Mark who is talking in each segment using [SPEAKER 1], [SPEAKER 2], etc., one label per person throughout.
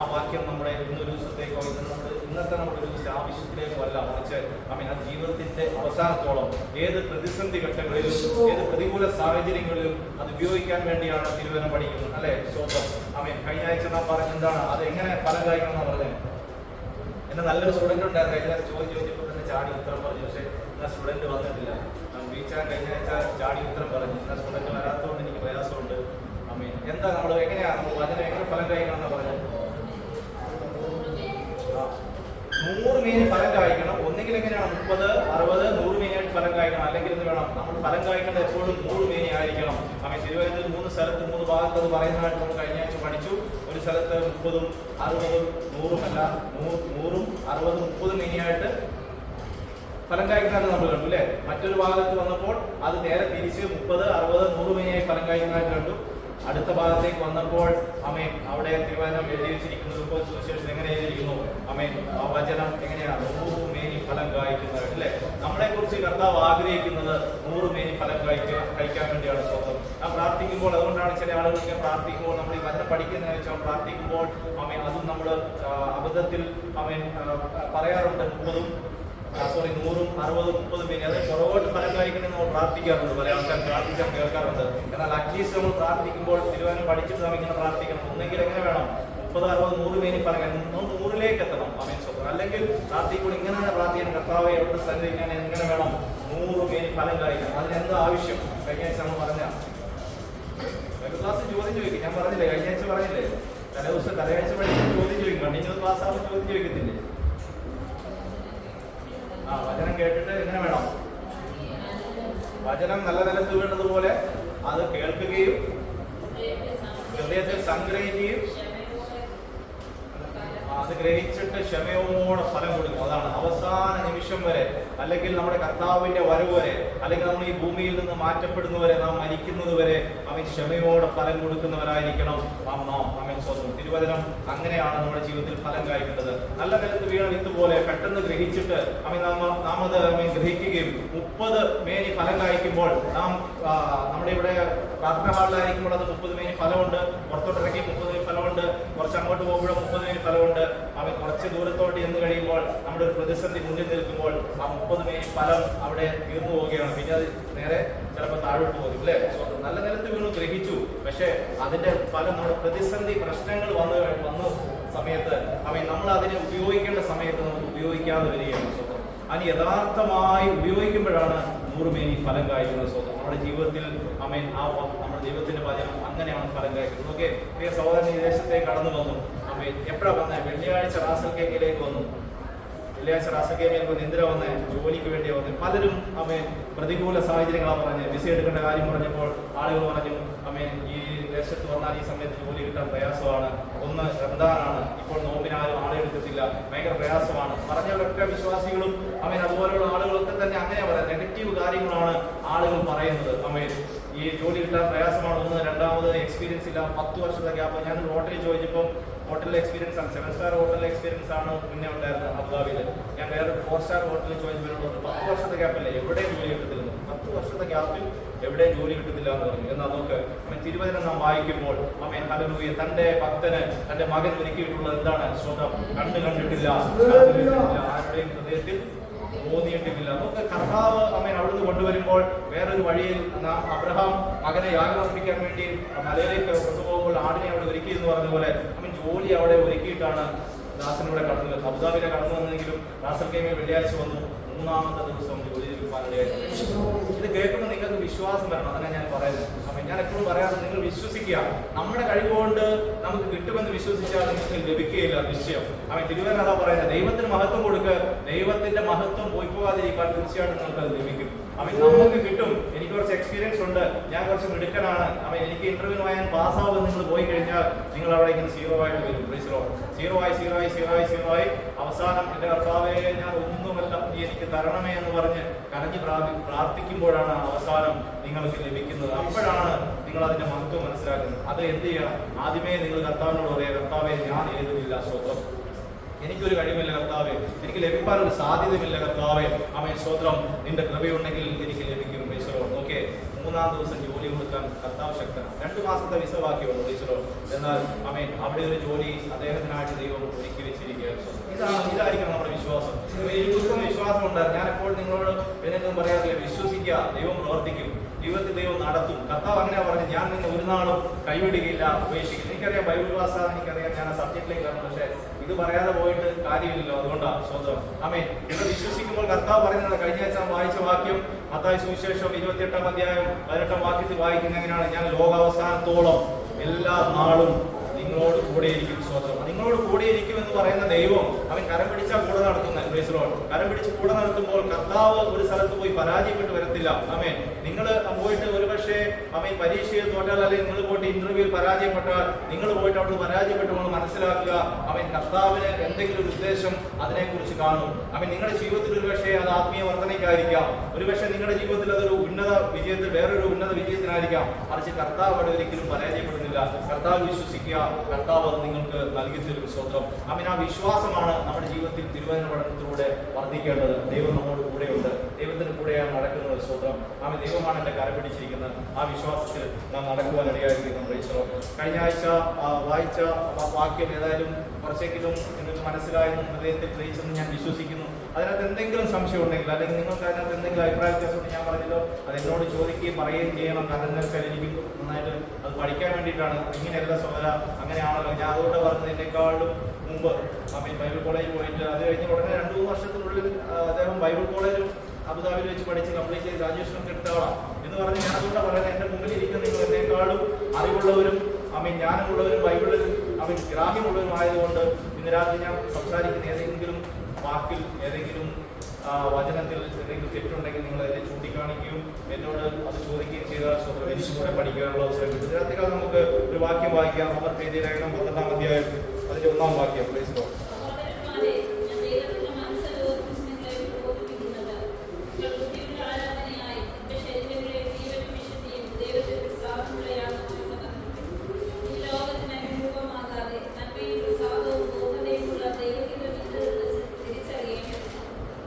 [SPEAKER 1] ആ വാക്യം നമ്മുടെ ഇന്നൊരു ദിവസത്തേക്കോ ഇന്ന് ഇന്നത്തെ നമ്മുടെ ഒരു ദിവസത്തെ ആവശ്യത്തിലേക്കോ അല്ല മറിച്ച് മീൻ ആ ജീവിതത്തിന്റെ അവസാനത്തോളം ഏത് പ്രതിസന്ധി ഘട്ടങ്ങളിലും ഏത് പ്രതികൂല സാഹചര്യങ്ങളിലും അത് ഉപയോഗിക്കാൻ വേണ്ടിയാണ് തിരുവനം പഠിക്കുന്നത് അല്ലെ? സ്വന്തം ഐ മീൻ കഴിഞ്ഞ ആഴ്ച നാം പറഞ്ഞ എന്താണ്? അത് എങ്ങനെ ഫലം കായ്ക്കണം പറഞ്ഞത്? എന്നെ നല്ലൊരു സ്റ്റുഡന്റ് ഉണ്ടായിരുന്നു. കഴിഞ്ഞ ചോദ്യം ചോദിച്ചപ്പോൾ തന്നെ ചാടി ഉത്തരം പറഞ്ഞു. പക്ഷേ എന്നാൽ സ്റ്റുഡന്റ് വന്നിട്ടില്ല. വീച്ചാൻ കഴിഞ്ഞ ആഴ്ച ചാടി ഉത്തരം പറഞ്ഞു. എന്നാൽ സ്റ്റുഡന്റ് വരാത്തതുകൊണ്ട് എനിക്ക് പ്രയാസമുണ്ട് ഐ മീൻ എന്താ നമ്മൾ എങ്ങനെയാണ് നമ്മൾ വചനം എങ്ങനെ ഫലം കായ്ക്കണം എന്ന് പറഞ്ഞത് ആ. നൂറ് മീൻ ഫലം കായ്ക്കണം. ഒന്നെങ്കിൽ എങ്ങനെയാണ്? മുപ്പത് അറുപത് നൂറ് മീനായിട്ട് ഫലം കായ്ക്കണം. അല്ലെങ്കിൽ എന്ത് വേണം? നമ്മൾ ഫലം കായ്ക്കേണ്ടത് എപ്പോഴും നൂറ് മീനി ആയിരിക്കണം. അങ്ങനെ തിരുവനന്തപുരത്ത് മൂന്ന് സ്ഥലത്ത് മൂന്ന് ഭാഗത്ത് അത് പറയുന്നതായിട്ട് നമ്മൾ കഴിഞ്ഞ ആഴ്ച പഠിച്ചു. ഒരു സ്ഥലത്ത് മുപ്പതും അറുപതും നൂറും അല്ല നൂറും അറുപതും മുപ്പതും മീനിയായിട്ട് ഫലം കായ്ക്കുന്നതായിട്ട് നമ്മൾ കണ്ടു അല്ലേ? മറ്റൊരു ഭാഗത്ത് വന്നപ്പോൾ അത് നേരെ തിരിച്ച് മുപ്പത് അറുപത് നൂറ് മീനിയായി ഫലം കായ്ക്കുന്നതായിട്ട് കണ്ടു. അടുത്ത ഭാഗത്തേക്ക് വന്നപ്പോൾ അമേൻ അവിടെ തിരുവനന്തപുരം എഴുതി വെച്ചിരിക്കുന്നത് ഇപ്പോൾ സുവിശേഷം എങ്ങനെ എഴുതിയിരിക്കുന്നു? അമേൻ ആ വചനം എങ്ങനെയാണ്? മേനി ഫലം കായ്ക്കുന്നത്. അല്ലേ? നമ്മളെ കുറിച്ച് കർത്താവ് ആഗ്രഹിക്കുന്നത് നൂറ് മേനി ഫലം കഴിക്കാൻ കഴിക്കാൻ വേണ്ടിയാണ് സ്വന്തം. ആ പ്രാർത്ഥിക്കുമ്പോൾ അതുകൊണ്ടാണ് ചില ആളുകൾക്ക് പ്രാർത്ഥിക്കുമ്പോൾ നമ്മൾ ഈ വചനം പഠിക്കുന്നതെന്ന് വെച്ചാൽ പ്രാർത്ഥിക്കുമ്പോൾ അമേൻ അതും നമ്മൾ അബദ്ധത്തിൽ അമേൻ പറയാറുണ്ട് മുപ്പതും സോറി നൂറും അറുപതും മുപ്പതും പേര് അത് പുറകോട്ട് ഫലം കഴിക്കണമെന്ന് നമ്മൾ പ്രാർത്ഥിക്കാറുണ്ട്. പല ആൾക്കാർ പ്രാർത്ഥിക്കാൻ കേൾക്കാറുണ്ട്. എന്നാൽ അറ്റ്ലീസ്റ്റ് നമ്മൾ പ്രാർത്ഥിക്കുമ്പോൾ തിരുവനം പഠിച്ചിട്ട് നമുക്കിങ്ങനെ ഇങ്ങനെ പ്രാർത്ഥിക്കണം. ഒന്നെങ്കിൽ എങ്ങനെ വേണം? മുപ്പത് അറുപത് നൂറ് പേര് നമ്മൾ നൂറിലേക്ക് എത്തണം. അമീൻ സ്വപ്നം അല്ലെങ്കിൽ പ്രാർത്ഥിക്കുമ്പോൾ ഇങ്ങനെ തന്നെ പ്രാർത്ഥിക്കണം കർത്താവെ എവിടെ സ്ഥലത്ത് ഞാൻ എങ്ങനെ വേണം? നൂറ് പേര് ഫലം കഴിക്കണം അതിന് എന്താ ആവശ്യം? കഴിഞ്ഞ ആഴ്ച നമ്മൾ പറഞ്ഞ ക്ലാസ് ചോദ്യം ചോദിക്കും. ഞാൻ പറഞ്ഞില്ലേ? കഴിഞ്ഞ ആഴ്ച പറഞ്ഞില്ലേ? തലേദിവസം തലയാഴ്ച പഠിക്കുന്ന ചോദ്യം ചോദിക്കും. കണ്ടിന്യൂസ് ക്ലാസ് ആവുമ്പോൾ ചോദ്യം ചോദിക്കത്തില്ലേ? വചനം കേട്ടിട്ട് എങ്ങനെ വേണം. വചനം നല്ല നിലത്ത് വീണതുപോലെ അത് കേൾക്കുകയും ഹൃദയത്തിൽ സംഗ്രഹിക്കുകയും അത് ഗ്രഹിച്ചിട്ട് ക്ഷമയോടെ ഫലം കൊടുക്കും. അതാണ് അവസാന നിമിഷം വരെ അല്ലെങ്കിൽ നമ്മുടെ കർത്താവിന്റെ വരവ് വരെ അല്ലെങ്കിൽ നമ്മൾ ഈ ഭൂമിയിൽ നിന്ന് മാറ്റപ്പെടുന്നവരെ നാം മരിക്കുന്നത് വരെ അവൻ ക്ഷമയോടെ ഫലം കൊടുക്കുന്നവരായിരിക്കണം. നാം നാം അവൻ സ്വന്തം തിരുവചനം അങ്ങനെയാണ് നമ്മുടെ ജീവിതത്തിൽ ഫലം കായ്ക്കേണ്ടത് നല്ല നിലത്ത് വീണ ഇതുപോലെ പോലെ പെട്ടെന്ന് ഗ്രഹിച്ചിട്ട് അവൻ നാം നാം അത് ഗ്രഹിക്കുകയും മുപ്പത് മേനി ഫലം കായ്ക്കുമ്പോൾ നാം നമ്മുടെ ഇവിടെ പ്രാർത്ഥന ഹാളിലായിരിക്കുമ്പോൾ അത് മുപ്പത് മേനി ഫലമുണ്ട്. പുറത്തോട്ടിറക്കി മുപ്പത് മേനി ഫലമുണ്ട് കുറച്ച് അങ്ങോട്ട് പോകുമ്പോഴും മുപ്പത് മേനി ഫലമുണ്ട്. അവൻ കുറച്ച് ദൂരത്തോട്ട് ചെന്ന് കഴിയുമ്പോൾ നമ്മുടെ ഒരു പ്രതിസന്ധി മുന്നിൽ നിൽക്കുമ്പോൾ ആ മുപ്പത് മേനി ഫലം അവിടെ തീർന്നു പോവുകയാണ്. പിന്നെ അത് നേരെ ചിലപ്പോൾ താഴോട്ട് പോകും അല്ലേ നല്ല നിലത്ത് വീണു ഗ്രഹിച്ചു. പക്ഷേ അതിന്റെ ഫലം നമ്മുടെ പ്രതിസന്ധി പ്രശ്നങ്ങൾ വന്ന് വന്നു സമയത്ത് അവൻ നമ്മൾ അതിനെ ഉപയോഗിക്കേണ്ട സമയത്ത് നമുക്ക് ഉപയോഗിക്കാതെ വരികയാണ്. അതിന് യഥാർത്ഥമായി ഉപയോഗിക്കുമ്പോഴാണ് നൂറുമേനി ഫലം കായ്ക്കുന്നത് സ്വന്തം നമ്മുടെ ജീവിതത്തിൽ അമേൻ ആ നമ്മുടെ ദൈവത്തിന്റെ വചനം അങ്ങനെയാണ് ഫലം കായ്ക്കുന്നത്. ഓക്കെ പ്രിയ സഹോദരൻ ഈ ദേശത്തേക്ക് കടന്നു വന്നു. അമേൻ എപ്പോഴാ വന്നത് വെള്ളിയാഴ്ച റാസൽ കേക്കിലേക്ക് വന്നു. വെള്ളിയാഴ്ച വന്ന് എന്തിനാ വന്നേ? ജോലിക്ക് വേണ്ടി വന്നത് പലരും അമേൻ പ്രതികൂല സാഹചര്യങ്ങളാണ് പറഞ്ഞത് വിസ എടുക്കേണ്ട കാര്യം പറഞ്ഞപ്പോൾ ആളുകൾ പറഞ്ഞു അമേൻ ഈ ദേശത്ത് വന്നാൽ ഈ സമയത്ത് ജോലി കിട്ടാൻ പ്രയാസമാണ്. ഒന്ന് റംദാനാണ്. ഇപ്പോൾ നോമ്പിനാരും ആളെടുക്കത്തില്ല ഭയങ്കര പ്രയാസമാണ്. പറഞ്ഞവരൊക്കെ വിശ്വാസികളും അവൻ അതുപോലെയുള്ള ആളുകളൊക്കെ തന്നെ അങ്ങനെ പറയാം നെഗറ്റീവ് കാര്യങ്ങളാണ് ആളുകൾ പറയുന്നത്. അമ്മയിൽ ഈ ജോലി കിട്ടാൻ പ്രയാസമാണ്. ഒന്ന് രണ്ടാമത് എക്സ്പീരിയൻസ് ഇല്ല. പത്ത് വർഷത്തെ ഗ്യാപ്പ് ഞാൻ ഹോട്ടലിൽ ചോദിച്ചപ്പോൾ ഹോട്ടലിലെ എക്സ്പീരിയൻസ് ആണ്. സെവൻ സ്റ്റാർ ഹോട്ടൽ എക്സ്പീരിയൻസ് ആണ് മുന്നേ ഉണ്ടായിരുന്നത് അബുദാബിയിൽ ഞാൻ വേറെ ഫോർ സ്റ്റാർ ഹോട്ടലിൽ ജോയിൻ ഒരു പത്ത് വർഷത്തെ ഗ്യാപ്പല്ലേ എവിടെയും ജോലി കിട്ടത്തില്ല പത്ത് വർഷത്തെ ഗ്യാപ്പിൽ എവിടെയും ജോലി കിട്ടത്തില്ല എന്ന് പറഞ്ഞു. എന്നാൽ നമുക്ക് അവൻ തിരുവചനം നാം വായിക്കുമ്പോൾ അവൻ തന്റെ ഭക്തന് തന്റെ മകൻ ഒരുക്കിയിട്ടുള്ളത് എന്താണ്? സ്വതം കണ്ടു കണ്ടിട്ടില്ല ആരുടെയും ഹൃദയത്തിൽ തോന്നിയിട്ടില്ല നമുക്ക് കർത്താവ് അമ്മൻ അവിടുന്ന് കൊണ്ടുവരുമ്പോൾ വേറൊരു വഴിയിൽ നാം അബ്രഹാം മകനെ യാഗമർപ്പിക്കാൻ വേണ്ടി മലയിലേക്ക് കൊണ്ടുപോകുമ്പോൾ ആടിനെ അവിടെ ഒരുക്കി എന്ന് പറഞ്ഞ പോലെ ജോലി അവിടെ ഒരുക്കിയിട്ടാണ് ദാസനിവിടെ കടന്നു വരുന്നത് അബുദാബിയിലെ കടന്നു വന്നെങ്കിലും റാസൽ കൈമേ വെള്ളിയാഴ്ച വന്നു. മൂന്നാമത്തെ ദിവസം ജോലി ഇത് കേൾക്കുമ്പോൾ നിങ്ങൾക്ക് വിശ്വാസം വരണം. അതിനാണ് ഞാൻ പറയുന്നത്. അപ്പൊ ഞാൻ എപ്പോഴും പറയാറുണ്ട് നിങ്ങൾ വിശ്വസിക്കുക. നമ്മുടെ കഴിവുകൊണ്ട് നമുക്ക് കിട്ടുമെന്ന് വിശ്വസിച്ചാൽ നിങ്ങൾക്ക് ലഭിക്കുകയില്ല നിശ്ചയം. അവൻ തിരുവനന്തപുരം പറയുന്നത് ദൈവത്തിന് മഹത്വം കൊടുക്കുക ദൈവത്തിന്റെ മഹത്വം പോയി പോകാതിരിക്കാൻ തീർച്ചയായിട്ടും നിങ്ങൾക്ക് അത് ലഭിക്കും. അവൻ നമുക്ക് കിട്ടും. എനിക്ക് കുറച്ച് എക്സ്പീരിയൻസ് ഉണ്ട്. ഞാൻ കുറച്ച് മിടുക്കനാണ്. അവൻ എനിക്ക് ഇന്റർവ്യൂ ആയാൽ ആവുമെന്ന് നിങ്ങൾ പോയി കഴിഞ്ഞാൽ നിങ്ങൾ അവിടെ ഇങ്ങനെ സീറോ ആയിട്ട് വരും. സീറോ സീറോ ആയി സീറോ ആയി സീറോ ആയി സീറോ ആയി. അവസാനം എന്റെ കർത്താവെ ഞാൻ ഒന്നുമല്ല നീ എനിക്ക് തരണമേ എന്ന് പറഞ്ഞ് കരഞ്ഞ് പ്രാപി പ്രാർത്ഥിക്കുമ്പോഴാണ് അവസാനം നിങ്ങൾക്ക് ലഭിക്കുന്നത്. അപ്പോഴാണ് നിങ്ങൾ അതിന്റെ മഹത്വം മനസ്സിലാക്കുന്നത്. അത് എന്ത് ചെയ്യണം? ആദ്യമേ നിങ്ങൾ കർത്താവിനോട് പറയാം കർത്താവെ ഞാൻ ഏതുമില്ല സ്വന്തം എനിക്കൊരു കഴിവില്ല കർത്താവെ എനിക്ക് ലഭിക്കാൻ ഒരു സാധ്യതയില്ല കർത്താവെ. അവൻ സ്വത്രം നിന്റെ കൃപയുണ്ടെങ്കിൽ എനിക്ക് ലഭിക്കും. ഈശ്വരോ ഓക്കെ മൂന്നാം ദിവസം ജോലി കൊടുക്കാൻ കർത്താവ് ശക്തനാണ്. രണ്ട് മാസത്തെ വിസ ബാക്കിയുള്ളൂ. ഈശ്വരോ എന്നാൽ അമേൻ അവിടെ ഒരു ജോലി അദ്ദേഹത്തിനായിട്ട് ദൈവം ഒരുക്കി വെച്ചിരിക്കുകയാണ്. ഇതാണ് ഇതായിരിക്കണം നമ്മുടെ വിശ്വാസം. എനിക്കൊന്നും വിശ്വാസം ഉണ്ടായിരുന്നു. ഞാൻ നിങ്ങളോട് എന്നെങ്കിലും പറയാറില്ല. വിശ്വസിക്കുക ദൈവം പ്രവർത്തിക്കും. ജീവിതത്തിൽ ദൈവം നടത്തും. കർത്താവ് അങ്ങനെ പറഞ്ഞു ഞാൻ നിന്നെ ഒരു നാളും കൈവിടുകയില്ല ഉപേക്ഷിക്കും എനിക്കറിയാം ബൈബിൾ ഭാഷ എനിക്കറിയാം ഞാൻ ആ സബ്ജക്റ്റിലേക്ക് കയറും പക്ഷേ ഇത് പറയാതെ പോയിട്ട് കാര്യമില്ലല്ലോ. അതുകൊണ്ടാണ് സ്വന്തം. അമേ ഇവിടെ വിശ്വസിക്കുമ്പോൾ കർത്താവ് പറയുന്നത് കഴിഞ്ഞ ആഴ്ച വായിച്ച വാക്യം മത്തായി സുവിശേഷം ഇരുപത്തിയെട്ടാം അധ്യായം പതിനെട്ടാം വാക്യത്തിൽ വായിക്കുന്ന എങ്ങനെയാണ്? ഞാൻ ലോകാവസാനത്തോളം എല്ലാ നാളും നിങ്ങളോട് കൂടെയിരിക്കും സ്വതന്ത്രം നിങ്ങളോട് കൂടെയിരിക്കും എന്ന് പറയുന്ന ദൈവം അവൻ കരം പിടിച്ചാൽ കൂടെ നടത്തുന്ന കരം പിടിച്ച് കൂടെ നടത്തുമ്പോൾ കർത്താവ് ഒരു സ്ഥലത്ത് പോയി പരാജയപ്പെട്ട് വരത്തില്ല. അമേൻ നിങ്ങൾ പോയിട്ട് ഒരുപക്ഷെ അവൻ പരീക്ഷയിൽ തോറ്റാൽ അല്ലെങ്കിൽ നിങ്ങൾ പോയിട്ട് ഇന്റർവ്യൂവിൽ പരാജയപ്പെട്ടാൽ നിങ്ങൾ പോയിട്ട് അവിടെ പരാജയപ്പെട്ടു പരാജയപ്പെട്ടുകൊണ്ട് മനസ്സിലാക്കുക അവൻ കർത്താവിന് എന്തെങ്കിലും ഒരു ഉദ്ദേശം അതിനെക്കുറിച്ച് കാണും. അവൻ നിങ്ങളുടെ ജീവിതത്തിൽ ഒരുപക്ഷെ അത് ആത്മീയ വർധനയ്ക്കായിരിക്കാം. ഒരുപക്ഷെ നിങ്ങളുടെ ജീവിതത്തിൽ അതൊരു ഉന്നത വിജയത്തിൽ വേറൊരു ഉന്നത വിജയത്തിനായിരിക്കാം. മറിച്ച് കർത്താവ് അവിടെ ഒരിക്കലും പരാജയപ്പെടുന്നില്ല. കർത്താവ് വിശ്വസിക്കുക കർത്താവ് അത് നിങ്ങൾക്ക് നൽകി തരും സ്വന്തം അവൻ ആ വിശ്വാസമാണ് നമ്മുടെ ജീവിതത്തിൽ തിരുവനന്തപുരത്തിലൂടെ വർദ്ധിക്കേണ്ടത്. ദൈവം നമ്മോട് കൂടെയാണ് നടക്കുന്നത് സ്വന്തം ആമ ദൈവമാണ് എന്റെ കരം പിടിച്ചിരിക്കുന്നത്. ആ വിശ്വാസത്തിൽ നാം നടക്കുവാൻ ഇടയായിരിക്കുന്നു പ്രൈസറോ കഴിഞ്ഞ ആഴ്ച വായിച്ച വാക്യം ഏതായാലും കുറച്ചെങ്കിലും നിങ്ങൾക്ക് മനസ്സിലായെന്നും ഹൃദയത്തിൽ ഗ്രഹിച്ചെന്ന് ഞാൻ വിശ്വസിക്കുന്നു. അതിനകത്ത് എന്തെങ്കിലും സംശയം ഉണ്ടെങ്കിൽ അല്ലെങ്കിൽ നിങ്ങൾക്ക് അതിനകത്ത് എന്തെങ്കിലും അഭിപ്രായ വ്യത്യാസം ഞാൻ പറഞ്ഞല്ലോ അത് എന്നോട് ചോദിക്കുകയും പറയുകയും ചെയ്യണം. കാരണം എനിക്ക് നന്നായിട്ട് അത് പഠിക്കാൻ വേണ്ടിയിട്ടാണ്. ഇങ്ങനെയല്ല സോദര അങ്ങനെയാണല്ലോ. ഞാൻ അതുകൊണ്ട് പറഞ്ഞതിനേക്കാളും മുമ്പ് ബൈബിൾ കോളേജിൽ പോയിട്ട് അത് കഴിഞ്ഞ് ഉടനെ രണ്ട് മൂന്ന് വർഷത്തിനുള്ളിൽ അദ്ദേഹം ബൈബിൾ കോളേജിൽ അബുദാബിയിൽ വെച്ച് പഠിച്ച് കംപ്ലീറ്റ് ചെയ്ത് ഗ്രാജുവേഷൻ എടുത്ത ആളാണ് എന്ന് പറഞ്ഞ് ഞാൻ അതുകൊണ്ട് പറയുന്നത് എന്റെ മുമ്പിൽ ഇരിക്കുന്ന നിങ്ങൾ എന്നെക്കാളും അറിവുള്ളവരും അമ്മ ജ്ഞാനമുള്ളവരും ബൈബിളിൽ അവൻ ഗ്രാഹ്യമുള്ളവരും ആയതുകൊണ്ട് ഇന്ന് രാത്രി ഞാൻ സംസാരിക്കുന്ന ഏതെങ്കിലും വാക്കിൽ ഏതെങ്കിലും വചനത്തിൽ എന്തെങ്കിലും തെറ്റുണ്ടെങ്കിൽ നിങ്ങൾ എന്നെ ചൂണ്ടിക്കാണിക്കുകയും എന്നോട് അത് ചോദിക്കുകയും ചെയ്താൽ എനിക്ക് പഠിക്കാനുള്ള അവസരം കിട്ടും. രാത്രികാലം നമുക്ക് ഒരു വാക്യം വായിക്കാം. അവർ എഴുതിയ ലേഖനം പന്ത്രണ്ടാം അധ്യായം അതിന്റെ ഒന്നാം വാക്യം പ്ലീസ് ഗോ
[SPEAKER 2] സഹോദരന്മാരെ, ഞാൻ ദൈവത്തിന്റെ മനസ്സല്ല ഓർമ്മിച്ച് നിങ്ങളെ പ്രബോധിപ്പിക്കുന്നത്. നിങ്ങൾ ബുദ്ധിയുടെ ആരാധനയായി എന്റെ ശരീരങ്ങളെ ജീവനും വിശുദ്ധിയും ദൈവത്തിന് പ്രസാദമുള്ളയാകുവാൻ സമർപ്പിക്കും. ഈ ലോകത്തിന് അനുരൂപമാകാതെ നന്മയും പ്രസാദവും പൂർണതയുമുള്ള ദൈവഹിതം ഇന്നതെന്ന് തിരിച്ചറിയേണ്ടതിന്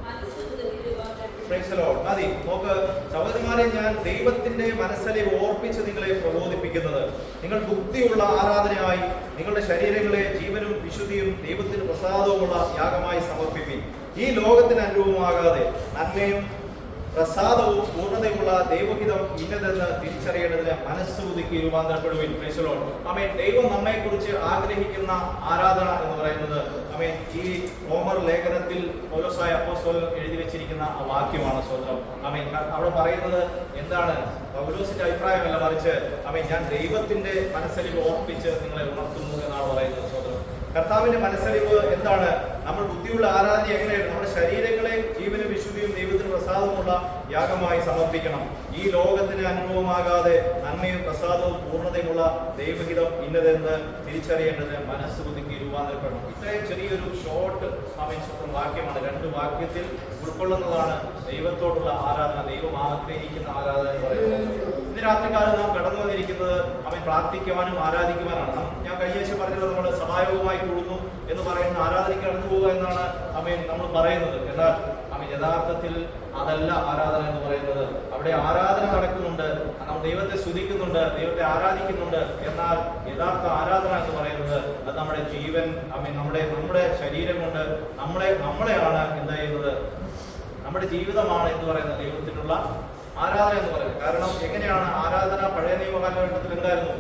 [SPEAKER 2] മനസ്സ് മുതൽ തിരുവാകട്ടെ.
[SPEAKER 1] Praise the Lord. മതി നോക്ക് സഹോദരന്മാരെ ഞാൻ ദൈവത്തിന്റെ മനസ്സിലെ ഓർപ്പിച്ച് നിങ്ങളെ പ്രബോധിപ്പിക്കുന്നത് നിങ്ങൾ ഭുക്തിയുള്ള ആരാധനയായി നിങ്ങളുടെ ശരീരങ്ങളെ ജീവനും വിശുദ്ധിയും ദൈവത്തിന് പ്രസാദവുമുള്ള യാഗമായി സമർപ്പിപ്പിൻ. ഈ ലോകത്തിന് അനുരൂപമാകാതെ നന്മയും പ്രസാദവും പൂർണതയുമുള്ള ദൈവഹിതം ഇന്നതെന്ന് തിരിച്ചറിയേണ്ടതിന് മനസ്സ് പുതുക്കി രൂപാന്തരപ്പെടുവിൻ. പ്രൈസലോൺ അമേ ദൈവം നമ്മെ കുറിച്ച് ആഗ്രഹിക്കുന്ന ആരാധന എന്ന് പറയുന്നത് അമേ ഈ ഓമർ ലേഖനത്തിൽ പൗലോസായ അപ്പോസ്തലൻ എഴുതി വെച്ചിരിക്കുന്ന ആ വാക്യമാണ് സ്വന്തം അമ്മ അവിടെ പറയുന്നത് എന്താണ്? പൗലോസിന്റെ അഭിപ്രായമല്ല മറിച്ച് അമ്മ ഞാൻ ദൈവത്തിന്റെ മനസ്സലിവ് ഓർപ്പിച്ച് നിങ്ങളെ ഉണർത്തുന്നു എന്നാണ് പറയുന്നത് സ്വന്തം കർത്താവിന്റെ മനസ്സലിവ് എന്താണ്? നമ്മൾ ബുദ്ധിയുള്ള ആരാധന എങ്ങനെയാണ് നമ്മുടെ ശരീരങ്ങളെ ജീവനും വിശുദ്ധിയും ദൈവത്തിന് പ്രസാദമുള്ള യാഗമായി സമർപ്പിക്കണം. ഈ ലോകത്തിന് അനുഭവമാകാതെ നന്മയും പ്രസാദവും പൂർണതയുമുള്ള ദൈവഹിതം ഇന്നതെന്ന് തിരിച്ചറിയേണ്ടത് മനസ്സ് പുതുക്കി രൂപാന്തരപ്പെടണം ഇത്രയും ചെറിയൊരു ഷോർട്ട് ആവശ്യപ്പെട്ട വാക്യമാണ്. രണ്ട് വാക്യത്തിൽ ഉൾക്കൊള്ളുന്നതാണ് ദൈവത്തോടുള്ള ആരാധന. ദൈവം ആഗ്രഹിക്കുന്ന ആരാധന എന്ന് പറയുന്നത്. ഇന്ന് രാത്രികാലം നാം കടന്നു വന്നിരിക്കുന്നത് അവൻ പ്രാർത്ഥിക്കുവാനും ആരാധിക്കുവാനാണ്. ഞാൻ കഴിഞ്ഞ ആഴ്ച പറഞ്ഞത് നമ്മൾ സഹായവുമായി കൂടുന്നു എന്ന് പറയുന്ന ആരാധനയ്ക്ക് കടന്നു പോവുക എന്നാണ് അവൻ നമ്മൾ പറയുന്നത്. എന്നാൽ അവൻ യഥാർത്ഥത്തിൽ അതല്ല ആരാധന എന്ന് പറയുന്നത്. അവിടെ ആരാധന നടക്കുന്നുണ്ട്. നാം ദൈവത്തെ സ്തുതിക്കുന്നുണ്ട് ദൈവത്തെ ആരാധിക്കുന്നുണ്ട്. എന്നാൽ യഥാർത്ഥ ആരാധന എന്ന് പറയുന്നത് അത് നമ്മുടെ ജീവൻ ഐ മീൻ നമ്മുടെ നമ്മുടെ ശരീരം കൊണ്ട് നമ്മളെ നമ്മളെയാണ് എന്താ ചെയ്യുന്നത് നമ്മുടെ ജീവിതമാണ് എന്ന് പറയുന്നത് ദൈവത്തിനുള്ള ആരാധന എന്ന് പറയുന്നത്. കാരണം എങ്ങനെയാണ് ആരാധന പഴയ നിയമകാലഘട്ടത്തിൽ എന്തായിരുന്നു?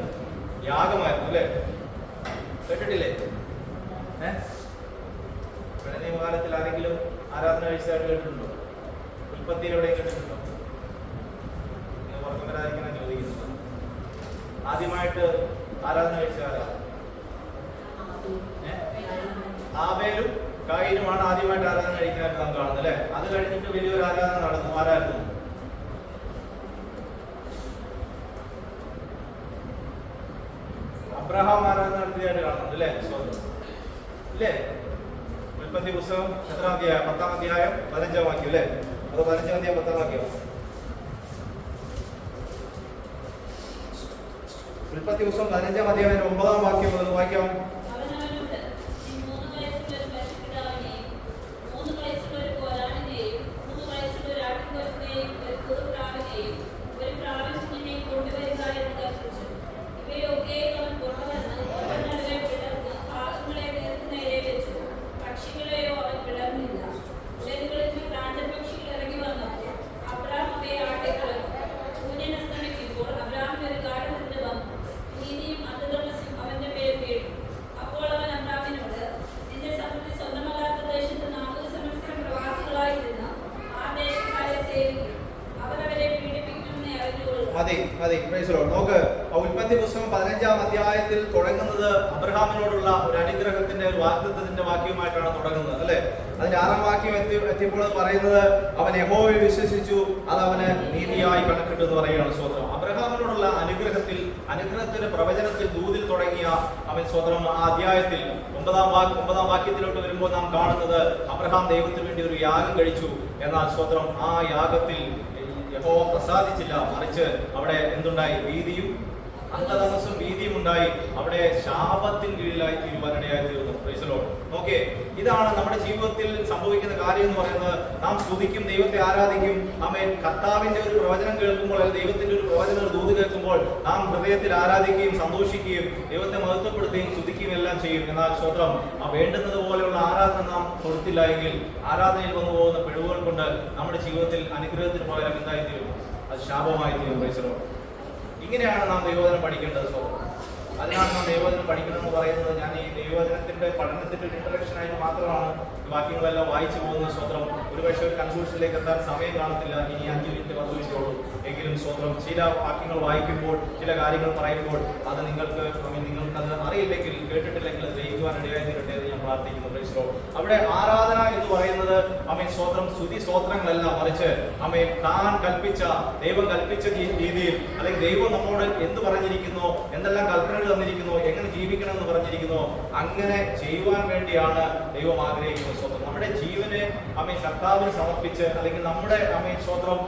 [SPEAKER 1] യാഗമായിരുന്നു അല്ലേ? കേട്ടിട്ടില്ലേ? പഴയ നിയമകാലത്തിൽ ആരെങ്കിലും ആരാധന കഴിച്ചതായിട്ട് കേട്ടിട്ടുണ്ടോ? ഉൽപ്പത്തിയിൽ കേട്ടിട്ടുണ്ടോ? നിങ്ങൾ ചോദിക്കുന്നത് ആദ്യമായിട്ട് ആരാധന കഴിച്ച ആബേലും കായിലുമാണ് ആദ്യമായിട്ട് ആരാധന കഴിക്കാനായിട്ട് നാം കാണുന്നത് അല്ലെ? അത് കഴിഞ്ഞിട്ട് വലിയൊരു ആരാധന നടന്നു ആരായിരുന്നു? അബ്രഹാം ആരാധന നടത്തിയതായിട്ട് കാണുന്നുണ്ട് അല്ലേ? ഇല്ലേ ഉൽപ്പത്തി പുസ്തകം എത്രാം അധ്യായം പത്താം അധ്യായം പതിനഞ്ചാം വാക്യം അല്ലേ? അത് പതിനഞ്ചാം അധ്യായം പത്താം വാക്യം? ഉൽപ്പത്തി പുസ്തകം പതിനഞ്ചാം അധ്യായം ഒമ്പതാം വാക്യം അത് വായിക്കാം
[SPEAKER 2] അവനവനോട് നീ മൂന്ന് വയസ്സുള്ള ഒരു പശുക്കിടാവിനെയും മൂന്ന് വയസ്സുള്ള ഒരു കോലാണിനെയും മൂന്ന് വയസ്സുള്ള ഒരു ആട്ടിൻകൊറ്റനെയും ഒരു കുറുപ്രാവിനെയും ഒരു പ്രാവിശ്യം
[SPEAKER 1] മതി മതി പ്രൈസ് ലോർഡ്. നോക്ക് ആ ഉൽപ്പത്തി പുസ്തകം പതിനഞ്ചാം അധ്യായത്തിൽ തുടങ്ങുന്നത് അബ്രഹാമിനോടുള്ള ഒരു അനുഗ്രഹത്തിന്റെ ഒരു വാഗ്ദത്തത്തിന്റെ വാക്യവുമായിട്ടാണ് തുടങ്ങുന്നത് അല്ലെ അതിന്റെ ആറാം വാക്യം എത്തി എത്തിയപ്പോൾ അത് പറയുന്നത് അവൻ യഹോവയെ വിശ്വസിച്ചു അത് അവന് നീതിയായി കണക്കിട്ടു എന്ന് പറയുകയാണ് സ്വതന്ത്രം അബ്രഹാമിനോടുള്ള അനുഗ്രഹത്തിൽ അനുഗ്രഹത്തിന്റെ പ്രവചനത്തിൽ ദൂതിൽ തുടങ്ങിയ അവൻ സ്വതന്ത്രം. അധ്യായത്തിൽ ഒമ്പതാം വാക്ക് ഒമ്പതാം വാക്യത്തിലോട്ട് വരുമ്പോൾ നാം കാണുന്നത് അബ്രഹാം ദൈവത്തിന് വേണ്ടി ഒരു യാഗം കഴിച്ചു. എന്നാൽ സ്വതന്ത്രം ആ യാഗത്തിൽ യഹോ പ്രസാദിച്ചില്ല. മറിച്ച് അവിടെ എന്തുണ്ടായി? ഭീതിയും അന്ധതമസും ഭീതിയും ഉണ്ടായി. അവിടെ ശാപത്തിൻ കീഴിലായി തീരുമാനടയായി തീർന്നു. ഓക്കെ ഇതാണ് നമ്മുടെ ജീവിതത്തിൽ സംഭവിക്കുന്ന കാര്യം എന്ന് പറയുന്നത്. നാം സ്തുതിക്കും ദൈവത്തെ ആരാധിക്കും. ആമേൻ. കർത്താവിന്റെ ഒരു പ്രവചനം കേൾക്കുമ്പോൾ അല്ലെങ്കിൽ ദൈവത്തിന്റെ ഒരു പ്രവചന ഒരു ദൂത് കേൾക്കുമ്പോൾ നാം ഹൃദയത്തിൽ ആരാധിക്കുകയും സന്തോഷിക്കുകയും ദൈവത്തെ മഹത്വപ്പെടുത്തുകയും സ്തുതിക്കുകയും എല്ലാം ചെയ്യും. എന്നാൽ സ്വത്രം ആ വേണ്ടുന്നത് പോലെയുള്ള ആരാധന നാം കൊടുത്തില്ല എങ്കിൽ ആരാധനയിൽ വന്നു പോകുന്ന പിഴവുകൾ കൊണ്ട് നമ്മുടെ ജീവിതത്തിൽ അനുഗ്രഹത്തിന് പകരം എന്തായി തീരും അത് ശാപമായി തീരും പരിസരം ഇങ്ങനെയാണ് നാം ദൈവവചനം പഠിക്കേണ്ടത് സോ അതിനാണ് നാം ദൈവവചനം പഠിക്കണമെന്ന് പറയുന്നത്. ഞാൻ ഈ ദൈവവചനത്തിന്റെ പഠനത്തിന്റെ ഒരു ഇൻട്രഡക്ഷൻ ആയിട്ട് മാത്രമാണ് വാക്യങ്ങളെല്ലാം വായിച്ചു പോകുന്ന സ്വത്രം ഒരുപക്ഷെ ഒരു കൺക്ലൂഷനിലേക്ക് എത്താൻ സമയം കാണത്തില്ല. ഇനി അഞ്ച് മിനിറ്റ് പത്ത് മിനിറ്റോളൂ എങ്കിലും സ്വത്രം ചില വാക്യങ്ങൾ വായിക്കുമ്പോൾ ചില കാര്യങ്ങൾ പറയുമ്പോൾ അത് നിങ്ങൾക്ക് നിങ്ങൾക്ക് അത് അറിയില്ലെങ്കിൽ കേട്ടിട്ടില്ലെങ്കിൽ അത് ഗ്രഹിക്കുവാൻ ഇടയായി തീരട്ടെ പ്രാർത്ഥിക്കുന്നു ക്രൈസ്തോ അവിടെ ആരാധന എന്ന് പറയുന്നത് അമ്മയും സ്തോത്രം സ്തുതി സ്തോത്രങ്ങളല്ല മറിച്ച് അമ്മയും താൻ കൽപ്പിച്ച ദൈവം കൽപ്പിച്ച രീതിയിൽ അല്ലെങ്കിൽ ദൈവം നമ്മോട് എന്ത് പറഞ്ഞിരിക്കുന്നു എന്തെല്ലാം കൽപ്പനകൾ തന്നിരിക്കുന്നു എങ്ങനെ ജീവിക്കണം എന്ന് പറഞ്ഞിരിക്കുന്നു അങ്ങനെ ചെയ്യുവാൻ വേണ്ടിയാണ് ദൈവം ആഗ്രഹിക്കുന്നത് സ്തോത്രം. നമ്മുടെ ജീവനെ അമ്മയും കർത്താവിന് സമർപ്പിച്ച് അല്ലെങ്കിൽ നമ്മുടെ അമ്മയും സ്തോത്രം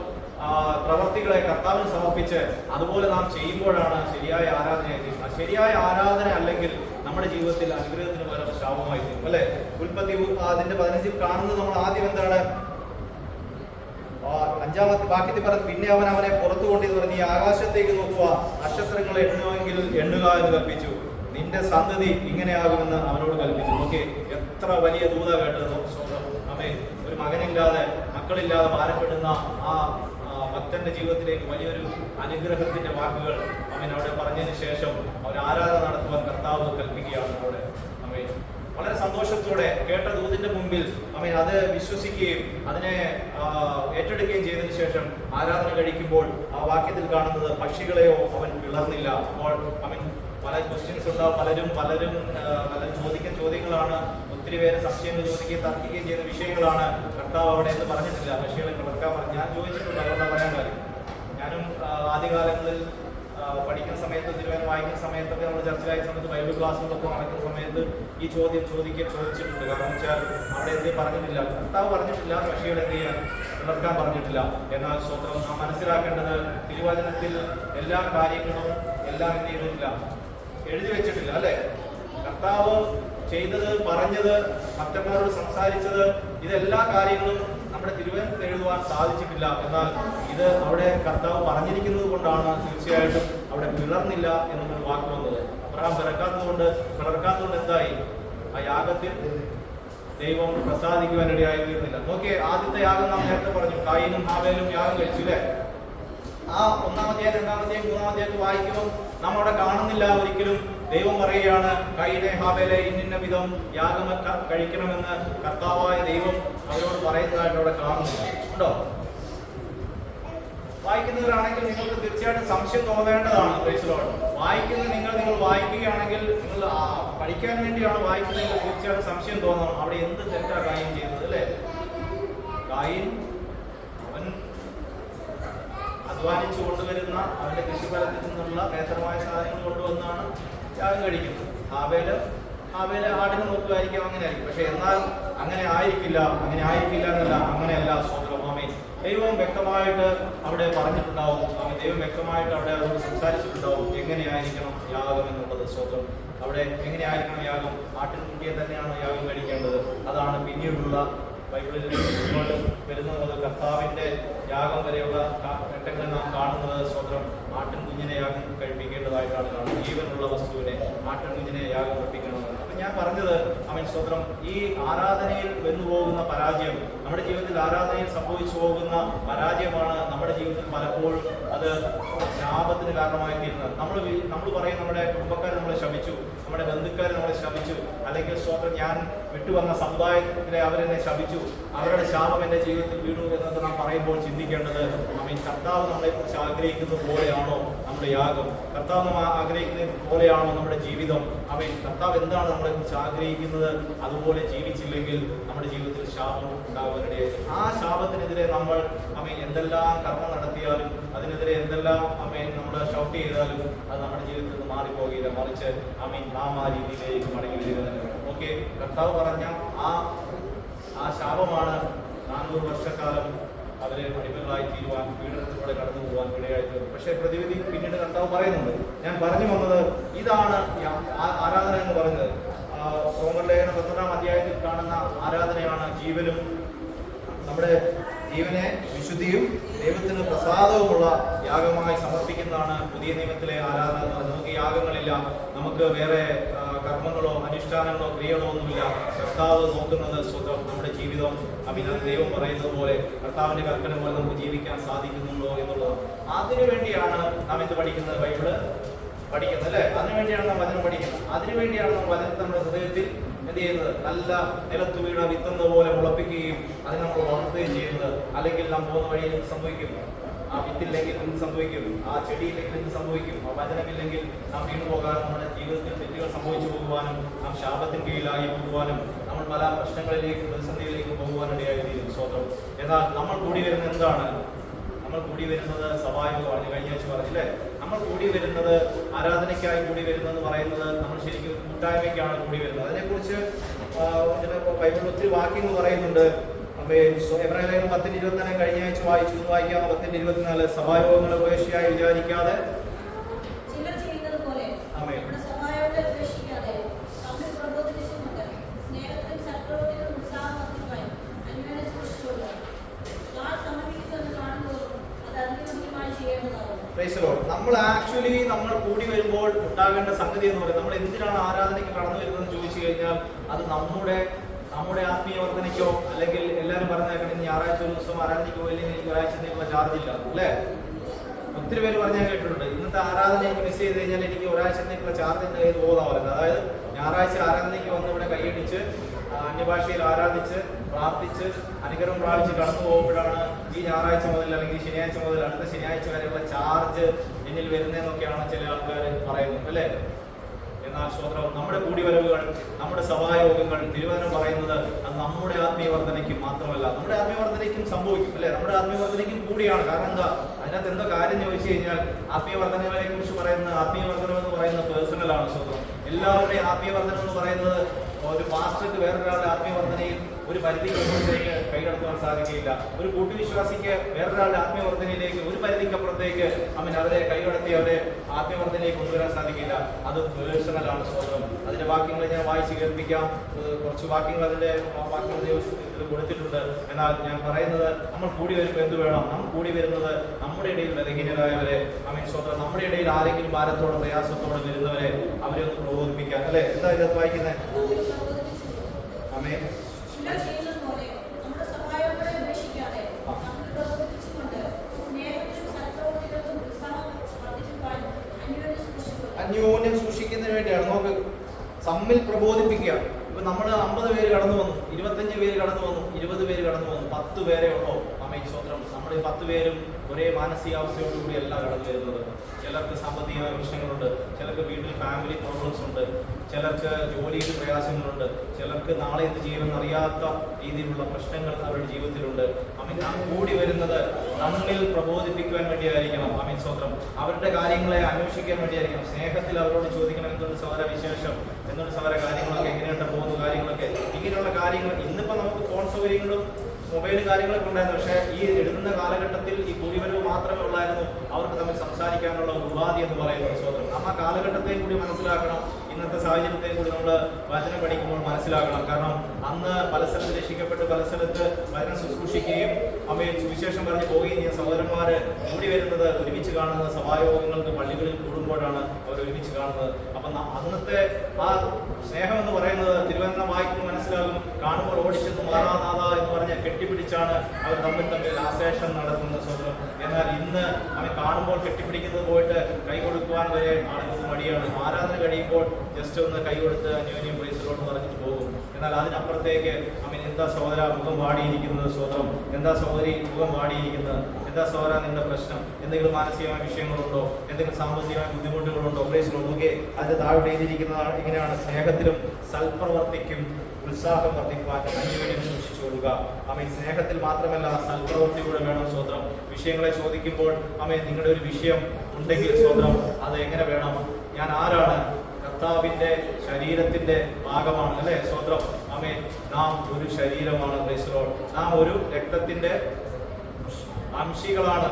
[SPEAKER 1] പ്രവർത്തികളെ കർത്താവിന് സമർപ്പിച്ച് അതുപോലെ നാം ചെയ്യുമ്പോഴാണ് ശരിയായ ആരാധന ശരിയായ ആരാധന അല്ലെങ്കിൽ നമ്മുടെ ജീവിതത്തിൽ അനുഗ്രഹത്തിന് ശാപമായി തീരും അല്ലെ? ഉൽപ്പത്തി അതിന്റെ പതിനഞ്ചിൽ കാണുന്നത് നമ്മൾ ആദ്യം എന്താണ്? അഞ്ചാമത്തെ ബാക്കി പറഞ്ഞു പിന്നെ അവൻ അവനെ പുറത്തു കൊണ്ടിന്ന് പറഞ്ഞു നീ ആകാശത്തേക്ക് നോക്കുക നക്ഷത്രങ്ങൾ എണ്ണുമെങ്കിൽ എണ്ണുക എന്ന് കൽപ്പിച്ചു നിന്റെ സന്തതി ഇങ്ങനെയാകുമെന്ന് അവനോട് കൽപ്പിച്ചു നോക്കി എത്ര വലിയ ദൂത കേട്ടത് അമ്മേ ഒരു മകനില്ലാതെ മക്കളില്ലാതെ ഭാരപ്പെടുന്ന ആ ഭക്തന്റെ ജീവിതത്തിലേക്ക് വലിയൊരു അനുഗ്രഹത്തിന്റെ വാക്കുകൾ അവൻ അവിടെ പറഞ്ഞതിന് ശേഷം അവർ ആരാധന നടത്തുവാൻ കർത്താവ് കൽപ്പിക്കുകയാണ് അവിടെ. വളരെ സന്തോഷത്തോടെ കേട്ട ദൂതിന്റെ മുമ്പിൽ അമീൻ അത് വിശ്വസിക്കുകയും അതിനെ ഏറ്റെടുക്കുകയും ചെയ്തതിനു ശേഷം ആരാധന കഴിക്കുമ്പോൾ ആ വാക്യത്തിൽ കാണുന്നത് പക്ഷികളെയോ അവൻ പിളർന്നില്ല. അപ്പോൾ അവൻ പല ക്വസ്റ്റ്യൻസ് ഉണ്ടാവും പലരും പലരും പലരും ചോദിക്കുന്ന ചോദ്യങ്ങളാണ്. ഒത്തിരി പേര് സംശയങ്ങൾ ചോദിക്കുകയും തർക്കിക്കുകയും ചെയ്യുന്ന വിഷയങ്ങളാണ്. കർത്താവ് അവിടെ എന്ന് പറഞ്ഞിട്ടില്ല. പക്ഷികളെ പിളർക്കാൻ പറഞ്ഞു. ഞാൻ ചോദിച്ചിട്ടുണ്ട് അതുകൊണ്ടാണ് പറയാൻ കാര്യം? ഞാനും ആദ്യകാലങ്ങളിൽ പഠിക്കുന്ന സമയത്ത് തിരുവനന്തപുരം വായിക്കുന്ന സമയത്തൊക്കെ നമ്മൾ ചർച്ചയായ സമയത്ത് ബൈബിൾ ക്ലാസ്സുകളൊക്കെ നടക്കുന്ന സമയത്ത് ഈ ചോദ്യം ചോദിക്കുക ചോദിച്ചിട്ടുണ്ട്. കാരണം വെച്ചാൽ അവിടെ എന്തേ പറഞ്ഞിട്ടില്ല? കർത്താവ് പറഞ്ഞിട്ടില്ല പക്ഷികൾ എന്ത് ചെയ്യാൻ നടക്കാൻ പറഞ്ഞിട്ടില്ല. എന്നാൽ സ്വന്തം നാം മനസ്സിലാക്കേണ്ടത് തിരുവചനത്തിൽ എല്ലാ കാര്യങ്ങളും എല്ലാം എന്ത് ചെയ്തിട്ടില്ല എഴുതി വെച്ചിട്ടില്ല അല്ലേ? കർത്താവ് ചെയ്തത് പറഞ്ഞത് മറ്റന്മാരോട് സംസാരിച്ചത് ഇതെല്ലാ കാര്യങ്ങളും നമ്മുടെ തിരുവനന്തപുരത്ത് എഴുതുവാൻ സാധിച്ചിട്ടില്ല. എന്നാൽ ഇത് അവിടെ കർത്താവ് പറഞ്ഞിരിക്കുന്നത് കൊണ്ടാണ് തീർച്ചയായിട്ടും അവിടെ പിളർന്നില്ല എന്നൊരു വാക്ക് വന്നത്. അബ്രഹാം പിറക്കാത്തതുകൊണ്ട് പിളർക്കാത്തതുകൊണ്ട് പിളർക്കാത്തത് എന്തായി? ആ യാഗത്തിൽ ദൈവം പ്രസാദിക്കുവാൻ ഇടയായി തീർന്നില്ല നോക്കിയേ ആദ്യത്തെ യാഗം നാം നേരത്തെ പറഞ്ഞു. കായിനും ഹാവേലും യാഗം കഴിച്ചു അല്ലേ ആ ഒന്നാമത്തെ രണ്ടാമത്തെ മൂന്നാമത്തെ ഒക്കെ വായിക്കുമ്പോൾ നാം അവിടെ കാണുന്നില്ല ഒരിക്കലും. ദൈവം പറയുകയാണ് കൈനെ ഹാബേലെ ഇന്നിന്ന വിധം യാഗം കഴിക്കണമെന്ന് കർത്താവായ ദൈവം അവരോട് പറയുന്നതായിട്ട് അവിടെ കാണുന്നുണ്ട്. ഉണ്ടോ? വായിക്കുന്നവരാണെങ്കിൽ നിങ്ങൾക്ക് തീർച്ചയായിട്ടും സംശയം തോന്നേണ്ടതാണ് പ്രൈസ് ലോർഡ് വായിക്കുന്ന നിങ്ങൾ നിങ്ങൾ വായിക്കുകയാണെങ്കിൽ നിങ്ങൾ പഠിക്കാൻ വേണ്ടിയാണ് വായിക്കുന്നതെങ്കിൽ തീർച്ചയായിട്ടും സംശയം തോന്നണം. അവിടെ എന്ത് തെറ്റാ കാര്യം ചെയ്തത് അല്ലേ? കായിൻ അവൻ അധ്വാനിച്ചു കൊണ്ടുവരുന്ന അവന്റെ കൃഷിഫലത്തിൽ നിന്നുള്ള നേത്രമായ സാധനങ്ങൾ കൊണ്ടുവന്നാണ് യാഗം കഴിക്കുന്നത് ഹാവേൽ ഹാവേൽ ആടിനെ നോക്കുമായിരിക്കും അങ്ങനെ ആയിരിക്കും പക്ഷെ എന്നാൽ അങ്ങനെ ആയിരിക്കില്ല അങ്ങനെ ആയിരിക്കില്ല എന്നല്ല അങ്ങനെയല്ല സ്വന്തം ആമേ ദൈവം വ്യക്തമായിട്ട് അവിടെ പറഞ്ഞിട്ടുണ്ടാവും. ദൈവം വ്യക്തമായിട്ട് അവിടെ അവരോട് സംസാരിച്ചിട്ടുണ്ടാവും. എങ്ങനെയായിരിക്കണം യാഗം എന്നുള്ളത് സ്വന്തം അവിടെ എങ്ങനെയായിരിക്കണം യാഗം? ആട്ടിൻകുട്ടിയെ തന്നെയാണ് യാഗം കഴിക്കേണ്ടത്. അതാണ് പിന്നീടുള്ള ബൈബിളിൽ ഒരുപാട് വരുന്നത് മുതൽ കർത്താവിന്റെ യാഗം വരെയുള്ള ഘട്ടങ്ങളിൽ നാം കാണുന്നത് സ്വന്തം ആട്ടിൻ കുഞ്ഞിനെ യാഗം കഴിപ്പിക്കേണ്ടതായിട്ടാണ് കാണുന്നത്. ജീവനുള്ള വസ്തുവിനെ ആട്ടിൻ കുഞ്ഞിനെ യാഗം കഴിപ്പിക്കണമെന്ന് അപ്പൊ ഞാൻ പറഞ്ഞത് അവൻ സ്വന്തം ഈ ആരാധനയിൽ വന്നു പോകുന്ന പരാജയം നമ്മുടെ ജീവിതത്തിൽ ആരാധനയിൽ സംഭവിച്ചു പോകുന്ന പരാജയമാണ് നമ്മുടെ ജീവിതത്തിൽ പലപ്പോഴും അത് ശാപത്തിന് കാരണമായി തീരുന്നത്. നമ്മൾ നമ്മൾ പറയും നമ്മുടെ കുടുംബക്കാർ നമ്മളെ ശമിച്ചു നമ്മുടെ ബന്ധുക്കാർ നമ്മളെ ശമിച്ചു അല്ലെങ്കിൽ സ്വന്തം ഞാൻ വിട്ടുവന്ന സമുദായത്തിലെ അവരെന്നെ ശമിച്ചു അവരുടെ ശാപം എന്റെ ജീവിതത്തിൽ വീണു എന്നൊക്കെ നാം പറയുമ്പോൾ ചിന്തിക്കേണ്ടത് അമീൻ കർത്താവ് നമ്മളെ കുറിച്ച് ആഗ്രഹിക്കുന്നത് പോലെയാണോ നമ്മുടെ യാഗം? കർത്താവ് നമ്മൾ ആഗ്രഹിക്കുന്നത് പോലെയാണോ നമ്മുടെ ജീവിതം? അവൻ കർത്താവ് എന്താണ് നമ്മളെ കുറിച്ച് ആഗ്രഹിക്കുന്നത്? അതുപോലെ ജീവിച്ചില്ലെങ്കിൽ നമ്മുടെ ജീവിതത്തിൽ ശാപം ഉണ്ടാകാനിടയായി ആ ശാപത്തിനെതിരെ നമ്മൾ അമീൻ എന്തെല്ലാം കർമ്മം നടത്തിയാലും അതിനെതിരെ എന്തെല്ലാം അമീൻ നമ്മൾ ഷൗട്ട് ചെയ്താലും അത് നമ്മുടെ ജീവിതത്തിൽ നിന്ന് മാറിപ്പോകില്ല മറിച്ച് അമീൻ നാം ആ രീതിയിലേക്ക് മടങ്ങി വരിക ഓക്കെ കർത്താവ് പറഞ്ഞ ആ ആ ശാപമാണ് നാനൂറ് വർഷക്കാലം അവരെ അടിമകളായി തീരുവാൻ പീഡനത്തിലൂടെ കടന്നു പോകാൻ ഇടയായി തീർന്നു പക്ഷേ പ്രതിവിധി പിന്നീട് കർത്താവ് പറയുന്നുണ്ട്. ഞാൻ പറഞ്ഞു വന്നത് ഇതാണ് ആരാധന എന്ന് പറയുന്നത്. ആ, പത്തൊമ്പതാം അധ്യായത്തിൽ കാണുന്ന ആരാധനയാണ് ജീവനും. നമ്മുടെ ജീവനെ വിശുദ്ധിയും ദൈവത്തിന് പ്രസാദവുമുള്ള യാഗമായി സമർപ്പിക്കുന്നതാണ് പുതിയ നിയമത്തിലെ ആരാധന. നമുക്ക് യാഗങ്ങളില്ല. നമുക്ക് വേറെ കർമ്മങ്ങളോ അനുഷ്ഠാനങ്ങളോ ക്രിയകളോ ഒന്നുമില്ല. കർത്താവ് നോക്കുന്നത് സ്വന്തം നമ്മുടെ ജീവിതം. അഭിനന്ദ ദൈവം പറയുന്നത് പോലെ കർത്താവിന്റെ കൽപ്പന പോലെ നമുക്ക് ജീവിക്കാൻ സാധിക്കുന്നുണ്ടോ എന്നുള്ളത്. അതിനു വേണ്ടിയാണ് നാം ഇത് പഠിക്കുന്നത് ബൈബിൾ. പഠിക്കുന്നത് അല്ലേ? അതിനുവേണ്ടിയാണ് നാം വചനം പഠിക്കുന്നത്. അതിനുവേണ്ടിയാണ് നാം വചനത്തെ നമ്മുടെ ഹൃദയത്തിൽ എന്ത് ചെയ്യുന്നത്? നല്ല നിലത്തു വീണ വിത്തുന്നത് പോലെ മുളപ്പിക്കുകയും അതിനെ നമ്മൾ വളർത്തുകയും ചെയ്യുന്നത്. അല്ലെങ്കിൽ നാം പോകുന്ന വഴിയിൽ സംഭവിക്കും? ആ വിത്തില്ലെങ്കിൽ എന്ത് സംഭവിക്കും? ആ ചെടിയില്ലെങ്കിൽ എന്ത് സംഭവിക്കും? ആ വചനമില്ലെങ്കിൽ നാം വീണു പോകാനും നമ്മുടെ ജീവിതത്തിൽ തെറ്റുകൾ സംഭവിച്ചു പോകുവാനും നാം ശാപത്തിന് കീഴിലായി പോകുവാനും നമ്മൾ പല പ്രശ്നങ്ങളിലേക്കും പ്രതിസന്ധികളിലേക്ക് പോകുവാനിടയായി തീരും. സ്വതം എന്നാൽ നമ്മൾ കൂടി വരുന്ന എന്താണ്? നമ്മൾ കൂടി വരുന്നത് സഭായോഗമാണ് കഴിഞ്ഞ ആഴ്ച പറഞ്ഞില്ലേ? കൂടി വരുന്നത് ആരാധനയ്ക്കായി കൂടി വരുന്നത് പറയുന്നത് നമ്മൾ ശരിക്കും കൂട്ടായ്മയ്ക്കാണ് കൂടി വരുന്നത്. അതിനെക്കുറിച്ച് ബൈബിളിൽ ഒത്തിരി വാക്യങ്ങൾ പറയുന്നുണ്ട്. എബ്രാഹിം പത്തിന്റെ ഇരുപത്തിനാല് കഴിഞ്ഞ ആഴ്ച വായിച്ചു. വായിക്കാം പത്തിന്റെ ഇരുപത്തിനാല് സഭായോഗങ്ങളെ ഉപേക്ഷയായി വിചാരിക്കാതെ
[SPEAKER 2] ചിലർ ചെയ്യുന്നത് പോലെ
[SPEAKER 1] ആമേൻ.
[SPEAKER 2] നമ്മുടെ സഹായത്തെ ഉപേക്ഷിക്കാതെ തമ്മിൽ പ്രബോധിപ്പിച്ചുകൊണ്ട് സ്നേഹത്തിലും സത്പ്രവൃത്തിയിലും ഉത്സാഹം വർദ്ധിക്കുവാൻ അന്യോന്യം സൂക്ഷിച്ചുകൊള്ളുക. ഞാൻ സമർപ്പിക്കുന്നുവെന്ന് കാണുമ്പോൾ അത് അതിനുമുഖ്യമായി ചെയ്യേണ്ടതാകുന്നു
[SPEAKER 1] Praise the Lord. നമ്മൾ ആക്ച്വലി നമ്മൾ കൂടി ഉണ്ടാകേണ്ട സംഗതി എന്ന് പറയുന്നത് നമ്മൾ എന്തിനാണ് ആരാധനയ്ക്ക് കടന്നു വരുന്നതെന്ന് ചോദിച്ചു കഴിഞ്ഞാൽ അത് നമ്മുടെ നമ്മുടെ ആത്മീയ വർധനയ്ക്കോ അല്ലെങ്കിൽ എല്ലാവരും പറഞ്ഞേക്കണം ഞായറാഴ്ച ഒരു ദിവസം ആരാധനയ്ക്ക് പോയില്ലെങ്കിൽ എനിക്ക് എന്തെങ്കിലും ചാർജ് ഇല്ല. അല്ലേ? ഒത്തിരി പേര് പറഞ്ഞാൽ കേട്ടിട്ടുണ്ട്. ഇന്നത്തെ ആരാധന എനിക്ക് മിസ് ചെയ്ത് കഴിഞ്ഞാൽ എനിക്ക് ഒരാഴ്ചത്തേക്കുള്ള ചാർജ് എന്ന കയ്യിൽ പോകുന്ന പറയുന്നത് അതായത് ഞായറാഴ്ച ആരാധനയ്ക്ക് വന്ന് ഇവിടെ കൈയടിച്ച് അന്യഭാഷയിൽ ആരാധിച്ച് പ്രാർത്ഥിച്ച് അനുഗ്രഹം പ്രാപിച്ച് കടന്നു പോകുമ്പോഴാണ് ഈ ഞായറാഴ്ച മുതൽ അല്ലെങ്കിൽ ശനിയാഴ്ച മുതൽ അടുത്ത ശനിയാഴ്ച വരെയുള്ള ചാർജ് എന്നിൽ വരുന്നതെന്നൊക്കെയാണ് ചില ആൾക്കാർ പറയുന്നത് അല്ലേ? എന്നാൽ സ്വതന്ത്രം നമ്മുടെ കൂടിവരവുകൾ നമ്മുടെ സഭായോഗങ്ങൾ തിരുവനന്തപുരം പറയുന്നത് അത് നമ്മുടെ ആത്മീയവർദ്ധനയ്ക്കും മാത്രമല്ല നമ്മുടെ ആത്മീയവർദ്ധനയ്ക്കും സംഭവിക്കും അല്ലെ? നമ്മുടെ ആത്മീയവർദ്ധനയ്ക്കും കൂടിയാണ്. കാരണം എന്താ? അതിനകത്ത് എന്തോ കാര്യം ചോദിച്ചു കഴിഞ്ഞാൽ ആത്മീയവർദ്ധനകളെ കുറിച്ച് പറയുന്ന ആത്മീയവർദ്ധനം എന്ന് പറയുന്ന പേഴ്സണലാണ് സ്വന്തം എല്ലാവരുടെയും ആത്മീയവർദ്ധനം എന്ന് പറയുന്നത് ഒരു പാസ്റ്റർക്ക് വേറൊരാളുടെ ആത്മീയവർദ്ധനയിൽ ഒരു പരിധിക്കപ്പുറത്തേക്ക് കൈകടത്തുവാൻ സാധിക്കില്ല ഒരു കൂട്ടുവിശ്വാസിക്ക് വേറൊരാളുടെ ആത്മീയവർദ്ധനയിലേക്ക് ഒരു പരിധിക്കപ്പുറത്തേക്ക് അവൻ അവരെ കൈകടത്തി അവരെ ആത്മീയവർദ്ധനയിലേക്ക് കൊണ്ടുവരാൻ സാധിക്കില്ല അത് പേഴ്സണലാണ് സ്വന്തം. അതിന്റെ വാക്യങ്ങൾ ഞാൻ വായിച്ച് കേൾപ്പിക്കാം. കുറച്ച് വാക്യങ്ങൾ അതിന്റെ വാക്യങ്ങൾ ഇതിൽ കൊടുത്തിട്ടുണ്ട് എന്നാൽ ഞാൻ പറയുന്നത് നമ്മൾ കൂടി വരുമ്പോൾ എന്ത് വേണം? നമ്മൾ കൂടി വരുന്നത് നമ്മുടെ ഇടയിൽ ബലഹീനരായവരെ അമീൻ സ്വന്തം നമ്മുടെ ഇടയിൽ ആരെങ്കിലും ഭാരത്തോടെ പ്രയാസത്തോടെ വരുന്നവരെ അവരെ ഒന്ന് പ്രബോധിപ്പിക്കാൻ. അല്ലെ? എന്താ ഇതിനകത്ത് വായിക്കുന്നത് അമേ
[SPEAKER 2] അന്യോന്യം
[SPEAKER 1] സൂക്ഷിക്കുന്നതിന് വേണ്ടിയാണ്. നമുക്ക് തമ്മിൽ പ്രബോധിപ്പിക്കുക ഇപ്പൊ നമ്മൾ അമ്പത് പേര് കടന്നു വന്നു. ഇരുപത്തഞ്ച് പേര് കടന്നു വന്നു. ഇരുപത് പേര് കടന്നു വന്നു. പത്ത് പേരെ ഉള്ളോ. അമ്മ സ്വത്രം. നമ്മൾ ഈ പത്ത് പേരും ഒരേ മാനസികാവസ്ഥയോടുകൂടി അല്ല കടന്നു വരുന്നത്. ചിലർക്ക് സാമ്പത്തിക പ്രശ്നങ്ങളുണ്ട്. ചിലർക്ക് വീട്ടിൽ ഫാമിലി പ്രോബ്ലംസ് ഉണ്ട്. ചിലർക്ക് ജോലിയിൽ പ്രയാസങ്ങളുണ്ട്. ചിലർക്ക് നാളെ എന്ത് ചെയ്യുമെന്ന് അറിയാത്ത രീതിയിലുള്ള പ്രശ്നങ്ങൾ അവരുടെ ജീവിതത്തിലുണ്ട്. അമീൻ നാം കൂടി വരുന്നത് നമ്മിൽ പ്രബോധിപ്പിക്കുവാൻ വേണ്ടിയായിരിക്കണം. അമീൻ സ്വത്രം. അവരുടെ കാര്യങ്ങളെ അന്വേഷിക്കാൻ വേണ്ടിയായിരിക്കണം. സ്നേഹത്തിൽ അവരോട് ചോദിക്കണം എന്തുകൊണ്ട് സവര വിശേഷം? എന്തുകൊണ്ട് സവര കാര്യങ്ങളൊക്കെ? എങ്ങനെയുണ്ട് പോകുന്നു? കാര്യങ്ങളൊക്കെ ഇങ്ങനെയുള്ള കാര്യങ്ങൾ ഇന്നിപ്പോൾ നമുക്ക് ഫോൺ സൗകര്യങ്ങളും മൊബൈൽ കാര്യങ്ങളൊക്കെ ഉണ്ടായിരുന്നു. പക്ഷേ ഈ എഴുതുന്ന കാലഘട്ടത്തിൽ ഈ ഭൂരിപരവ് മാത്രമേ ഉള്ളായിരുന്നു അവർക്ക് തമ്മിൽ സംസാരിക്കാനുള്ള ഉപാധി എന്ന് പറയുന്ന സ്വതന്ത്രം നമ്മൾ ആ കാലഘട്ടത്തെയും കൂടി മനസ്സിലാക്കണം. ഇന്നത്തെ സാഹചര്യത്തെ കൂടി നമ്മൾ വചനം പഠിക്കുമ്പോൾ മനസ്സിലാക്കണം കാരണം അന്ന് പല സ്ഥലത്ത് രക്ഷിക്കപ്പെട്ട് പല സ്ഥലത്ത് വചനം ശുശ്രൂഷിക്കുകയും അവയിൽ സുവിശേഷം പറഞ്ഞ് പോവുകയും ചെയ്യുന്ന സഹോദരന്മാര് കൂടി വരുന്നത് ഒരുമിച്ച് കാണുന്നത് സഭായോഗങ്ങൾക്ക് പള്ളികളിൽ കൂടുമ്പോഴാണ് അവർ ഒരുമിച്ച് കാണുന്നത്. അപ്പൊ അന്നത്തെ ആ സ്നേഹം എന്ന് പറയുന്നത് തിരുവനന്തപുരം വായിക്കുമ്പോൾ മനസ്സിലാകും. കാണുമ്പോൾ ഓടിച്ചെന്ന് മാറാനാഥ എന്ന് പറഞ്ഞ കെട്ടിപ്പിടിച്ചാണ് അവർ തമ്മിൽ തമ്മിൽ ആശേഷം നടത്തുന്ന സ്വന്തം എന്നാൽ ഇന്ന് അവൻ കാണുമ്പോൾ കെട്ടിപ്പിടിക്കുന്നത് പോയിട്ട് കൈ കൊടുക്കുവാൻ വരെ ആളുകൾക്ക് മടിയാണ്. ആരാധന കഴിയുമ്പോൾ ജസ്റ്റ് ഒന്ന് കൈ കൊടുത്ത് അന്യോന്യം പൈസകളോട് പറഞ്ഞിട്ട് പോകും. എന്നാൽ അതിനപ്പുറത്തേക്ക് അവൻ എന്താ സഹോദര മുഖം വാടിയിരിക്കുന്നത് സ്വതം? എന്താ സഹോദരി മുഖം വാടിയിരിക്കുന്നത്? എന്താ സഹോദര നിന്റെ പ്രശ്നം? എന്തെങ്കിലും മാനസികമായ വിഷയങ്ങളുണ്ടോ? എന്തെങ്കിലും സാമ്പത്തികമായ ബുദ്ധിമുട്ടുകളുണ്ടോ? പ്രൈസലോ നോക്കി അതിന്റെ താഴെ എഴുതിയിരിക്കുന്നതാണ് ഇങ്ങനെയാണ് സ്നേഹത്തിലും സൽപ്രവർത്തിക്കും ഉത്സാഹം വർദ്ധിക്കുവാൻ അന്യോന്യം സൂക്ഷിച്ചു കൊടുക്കുക. അമ്മ സ്നേഹത്തിൽ മാത്രമല്ല സൽപ്രവൃത്തി കൂടെ വേണം സ്വന്തം വിഷയങ്ങളെ ചോദിക്കുമ്പോൾ അമ്മ നിങ്ങളുടെ ഒരു വിഷയം ഉണ്ടെങ്കിൽ സ്വന്തം അത് എങ്ങനെ വേണം? ഞാൻ ആരാണ്? കർത്താവിന്റെ ശരീരത്തിന്റെ ഭാഗമാണ് അല്ലെ? സ്വന്തം അമ്മേ നാം ഒരു ശരീരമാണ് നാം ഒരു രക്തത്തിന്റെ അംശികളാണ്.